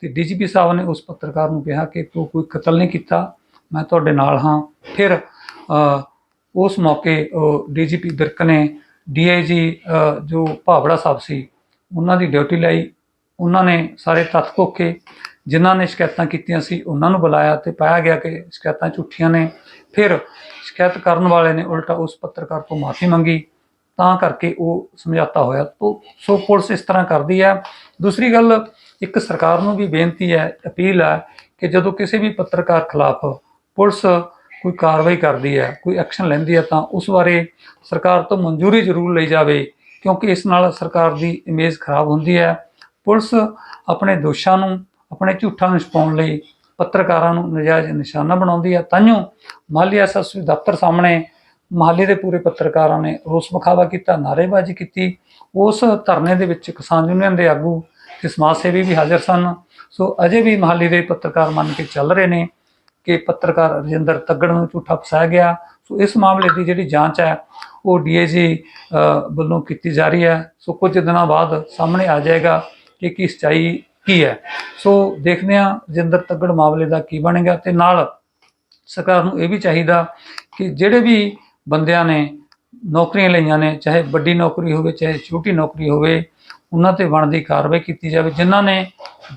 ਤੇ ਡੀਜੀਪੀ ਸਾਹਿਬ ਨੇ ਉਸ ਪੱਤਰਕਾਰ ਨੂੰ ਕਿਹਾ ਕਿ ਤੂੰ ਕੋਈ ਕਤਲ ਨਹੀਂ ਕੀਤਾ, ਮੈਂ ਤੁਹਾਡੇ ਨਾਲ ਹਾਂ। ਫਿਰ ਉਸ ਮੌਕੇ ਡੀਜੀਪੀ ਵਿਰਕ ਨੇ ਡੀਆਈਜੀ ਜੋ ਭਾਵੜਾ ਸਾਹਿਬ ਸੀ, ਉਹਨਾਂ ਦੀ ਡਿਊਟੀ ਲਈ ਉਹਨਾਂ ਨੇ ਸਾਰੇ ਤੱਥ ਘੋਖੇ, ਜਿਨ੍ਹਾਂ ਨੇ ਸ਼ਿਕਾਇਤਾਂ ਕੀਤੀਆਂ ਸੀ, ਉਹਨਾਂ ਨੂੰ ਬੁਲਾਇਆ ਤੇ ਪਾਇਆ ਗਿਆ ਕਿ ਸ਼ਿਕਾਇਤਾਂ ਝੂਠੀਆਂ ਨੇ। ਫਿਰ, ਸ਼ਿਕਾਇਤ ਕਰਨ ਵਾਲੇ ਨੇ ਉਲਟਾ ਉਸ ਪੱਤਰਕਾਰ ਤੋਂ ਮਾਫੀ ਮੰਗੀ, ਤਾਂ ਕਰਕੇ ਉਹ ਸਮਝੌਤਾ ਹੋਇਆ। ਤੋ, ਸੋ ਪੁਲਿਸ ਇਸ ਤਰ੍ਹਾਂ ਕਰਦੀ ਹੈ। ਦੂਸਰੀ ਗੱਲ ਇੱਕ ਸਰਕਾਰ ਨੂੰ ਵੀ ਬੇਨਤੀ ਹੈ, ਅਪੀਲ ਹੈ ਕਿ ਜਦੋਂ ਕਿਸੇ ਵੀ ਪੱਤਰਕਾਰ ਖਿਲਾਫ ਪੁਲਿਸ ਕੋਈ ਕਾਰਵਾਈ ਕਰਦੀ ਹੈ, ਕੋਈ ਐਕਸ਼ਨ ਲੈਂਦੀ ਹੈ ਤਾਂ ਉਸ ਬਾਰੇ ਸਰਕਾਰ ਤੋਂ ਮਨਜ਼ੂਰੀ ਜ਼ਰੂਰ ਲਈ ਜਾਵੇ, ਕਿਉਂਕਿ ਇਸ ਨਾਲ ਸਰਕਾਰ ਦੀ ਇਮੇਜ ਖਰਾਬ ਹੁੰਦੀ ਹੈ। ਪੁਲਿਸ ਆਪਣੇ ਦੋਸ਼ਾਂ ਨੂੰ, ਆਪਣੇ ਝੂਠਾਂ ਨੂੰ ਛਪਾਉਣ ਲਈ ਪੱਤਰਕਾਰਾਂ ਨੂੰ ਨਜਾਇਜ਼ ਨਿਸ਼ਾਨਾ ਬਣਾਉਂਦੀ ਹੈ। ਤਾਂਯੋ ਮਾਲੀ ਐਸਐਸਪੀ ਦਫ਼ਤਰ ਸਾਹਮਣੇ ਮਹਾਲੀ ਦੇ ਪੂਰੇ ਪੱਤਰਕਾਰਾਂ ਨੇ ਰੋਸ ਵਿਖਾਵਾ ਕੀਤਾ, ਨਾਅਰੇਬਾਜ਼ੀ ਕੀਤੀ। ਉਸ ਧਰਨੇ ਦੇ ਵਿੱਚ ਕਿਸਾਨ ਯੂਨੀਅਨ ਦੇ ਆਗੂ ਤੇ ਸਮਾਜ ਸੇਵੀ ਵੀ ਹਾਜ਼ਰ ਸਨ। ਸੋ ਅਜੇ ਵੀ ਮਹਾਲੀ ਦੇ ਪੱਤਰਕਾਰ ਮੰਨ ਕੇ ਚੱਲ ਰਹੇ ਨੇ ਕਿ ਪੱਤਰਕਾਰ ਰਜਿੰਦਰ ਤੱਗੜ ਨੂੰ ਝੂਠਾ ਫਸਾਇਆ ਗਿਆ। ਸੋ ਇਸ ਮਾਮਲੇ ਦੀ ਜਿਹੜੀ ਜਾਂਚ ਹੈ, ਉਹ ਡੀਏਜੀ ਵੱਲੋਂ ਕੀਤੀ ਜਾ ਰਹੀ ਹੈ। ਸੋ ਕੁਝ ਦਿਨਾਂ ਬਾਅਦ ਸਾਹਮਣੇ ਆ ਜਾਏਗਾ ਕਿ ਕੀ ਸਚਾਈ ਕੀ ਹੈ। ਸੋ ਦੇਖਦੇ ਹਾਂ ਰਜਿੰਦਰ ਤੱਗੜ ਮਾਮਲੇ ਦਾ ਕੀ ਬਣੇਗਾ ਤੇ ਨਾਲ ਸਰਕਾਰ ਨੂੰ ਇਹ ਵੀ ਚਾਹੀਦਾ ਕਿ ਜਿਹੜੇ ਵੀ ਬੰਦਿਆਂ ਨੇ ਨੌਕਰੀਆਂ ਲਈਆਂ ਨੇ, ਚਾਹੇ ਵੱਡੀ ਨੌਕਰੀ ਹੋਵੇ, ਚਾਹੇ ਛੋਟੀ ਨੌਕਰੀ ਹੋਵੇ ਉਹਨਾਂ ਤੇ ਬਣਦੀ ਕਾਰਵਾਈ ਕੀਤੀ ਜਾਵੇ, ਜਿਨ੍ਹਾਂ ਨੇ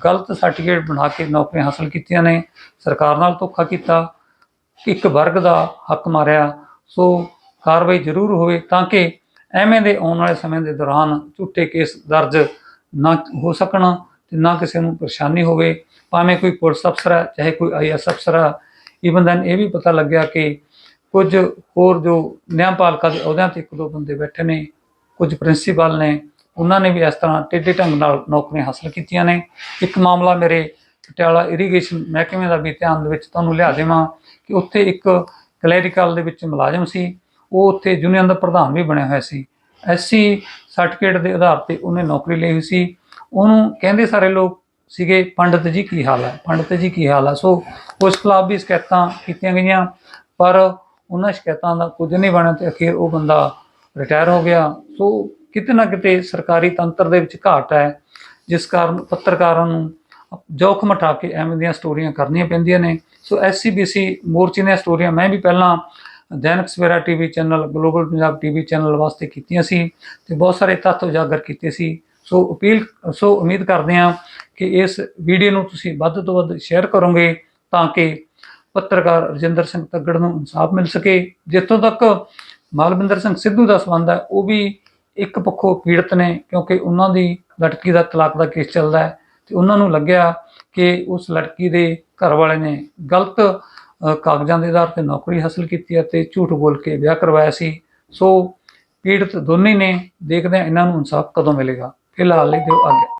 ਗਲਤ ਸਰਟੀਫਿਕੇਟ ਬਣਾ ਕੇ ਨੌਕਰੀਆਂ ਹਾਸਲ ਕੀਤੀਆਂ ਨੇ, ਸਰਕਾਰ ਨਾਲ ਧੋਖਾ ਕੀਤਾ, ਇੱਕ ਵਰਗ ਦਾ ਹੱਕ ਮਾਰਿਆ, ਸੋ ਕਾਰਵਾਈ ਜ਼ਰੂਰ ਹੋਵੇ ਤਾਂ ਕਿ ਐਵੇਂ ਦੇ ਆਉਣ ਵਾਲੇ ਸਮੇਂ ਦੇ ਦੌਰਾਨ ਝੂਠੇ ਕੇਸ ਦਰਜ ਨਾ ਹੋ ਸਕਣ ਤੇ ਨਾ ਕਿਸੇ ਨੂੰ ਪਰੇਸ਼ਾਨੀ ਹੋਵੇ। ਭਾਵੇਂ ਕੋਈ ਪੁਲਿਸ ਅਫਸਰ ਹੈ, ਚਾਹੇ ਕੋਈ ਆਈਐਸ ਅਫਸਰ ਹੈ ਈਵਨ ਦੈਨ ਇਹ ਵੀ ਪਤਾ ਲੱਗਿਆ ਕਿ ਕੁਝ ਹੋਰ ਜੋ ਨਿਆਂ ਨਿਆਂਪਾਲਕਾ ਦੇ ਅਹੁਦਿਆਂ ਤੇ ਇੱਕ ਦੋ ਬੰਦੇ ਬੈਠੇ ਨੇ, ਕੁਝ ਪ੍ਰਿੰਸੀਪਲ ਨੇ ਉਹਨਾਂ ਨੇ ਵੀ ਇਸ ਤਰ੍ਹਾਂ ਟੇਢੇ ਢੰਗ ਨਾਲ ਨੌਕਰੀਆਂ ਹਾਸਲ ਕੀਤੀਆਂ ਨੇ। ਇੱਕ ਮਾਮਲਾ ਮੇਰੇ ਪਟਿਆਲਾ ਇਰੀਗੇਸ਼ਨ ਮਹਿਕਮੇ ਦਾ ਵੀ ਧਿਆਨ ਦੇ ਵਿੱਚ ਤੁਹਾਨੂੰ ਲਿਆ ਦੇਵਾਂ ਕਿ ਉੱਥੇ ਇੱਕ ਕਲੈਰੀਕਲ ਦੇ ਵਿੱਚ ਮੁਲਾਜ਼ਮ ਸੀ। ਉਹ ਉੱਥੇ ਯੂਨੀਅਨ ਦਾ ਪ੍ਰਧਾਨ ਵੀ ਬਣਿਆ ਹੋਇਆ ਸੀ। ਐਸਸੀ ਸਰਟੀਫਿਕੇਟ ਦੇ ਆਧਾਰ ਤੇ ਉਹਨੇ ਨੌਕਰੀ ਲਈ ਹੋਈ ਸੀ। ਉਹਨੂੰ ਕਹਿੰਦੇ ਸਾਰੇ ਲੋਕ ਸੀਗੇ, ਪੰਡਤ ਜੀ, ਕੀ ਹਾਲ ਹੈ? ਪੰਡਤ ਜੀ, ਕੀ ਹਾਲ ਹੈ? ਸੋ ਉਸ ਖਿਲਾਫ ਵੀ ਸ਼ਿਕਾਇਤਾਂ ਕੀਤੀਆਂ ਗਈਆਂ, ਪਰ ਉਹਨਾਂ ਸ਼ਿਕਾਇਤਾਂ ਦਾ ਕੁਝ ਨਹੀਂ ਬਣਿਆ ਤੇ ਅਖੀਰ ਉਹ ਬੰਦਾ ਰਿਟਾਇਰ ਹੋ ਗਿਆ। ਸੋ ਕਿਤੇ ਨਾ ਕਿਤੇ ਸਰਕਾਰੀ ਤੰਤਰ ਦੇ ਵਿੱਚ ਘਾਟ ਹੈ, ਜਿਸ ਕਾਰਨ ਪੱਤਰਕਾਰਾਂ ਨੂੰ ਜੋਖਮ ਉਠਾ ਕੇ ਐਵੇਂ ਦੀਆਂ ਸਟੋਰੀਆਂ ਕਰਨੀਆਂ ਪੈਂਦੀਆਂ ਨੇ। ਸੋ ਐਸਸੀਬੀਸੀ ਮੋਰਚੇ ਦੀਆਂ ਸਟੋਰੀਆਂ ਮੈਂ ਵੀ ਪਹਿਲਾਂ Dainik Savera TV channel, global Punjab TV channel ਵਾਸਤੇ ਕੀਤੀਆਂ ਸੀ ਤੇ ਬਹੁਤ ਸਾਰੇ ਤੱਥ ਉਜਾਗਰ ਕੀਤੇ ਸੀ। ਸੋ ਅਪੀਲ, ਸੋ ਉਮੀਦ ਕਰਦੇ ਹਾਂ ਕਿ ਇਸ ਵੀਡੀਓ ਨੂੰ ਤੁਸੀਂ ਵੱਧ ਤੋਂ ਵੱਧ ਸ਼ੇਅਰ ਕਰੋਗੇ ਤਾਂ ਕਿ ਪੱਤਰਕਾਰ ਰਜਿੰਦਰ ਸਿੰਘ ਤੱਗੜ ਨੂੰ ਇਨਸਾਫ ਮਿਲ ਸਕੇ। ਜਿੱਥੋਂ ਤੱਕ ਮਾਲਵਿੰਦਰ ਸਿੰਘ ਸਿੱਧੂ ਦਾ ਸੰਬੰਧ ਹੈ, ਉਹ ਵੀ ਇੱਕ ਪੱਖੋਂ ਪੀੜਤ ਨੇ, ਕਿਉਂਕਿ ਉਹਨਾਂ ਦੀ ਲੜਕੀ ਦਾ ਤਲਾਕ ਦਾ ਕੇਸ ਚੱਲਦਾ ਹੈ ਤੇ ਉਹਨਾਂ ਨੂੰ ਲੱਗਿਆ ਕਿ ਉਸ ਲੜਕੀ ਦੇ ਘਰ ਵਾਲੇ ਨੇ ਗਲਤ ਕਾਗਜ਼ਾਂ ਦੇ ਆਧਾਰ ਤੇ ਨੌਕਰੀ ਹਾਸਲ ਕੀਤੀ ਅਤੇ ਝੂਠ ਬੋਲ ਕੇ ਵਿਆਹ ਕਰਵਾਇਆ ਸੀ। ਸੋ ਪੀੜਤ ਦੋਨੇ ਨੇ, ਦੇਖਦੇ ਹਾਂ ਇਹਨਾਂ ਨੂੰ ਇਨਸਾਫ ਕਦੋਂ ਮਿਲੇਗਾ। ਫਿਲਹਾਲ ਲਈ ਦਿਓ ਆਗਿਆ।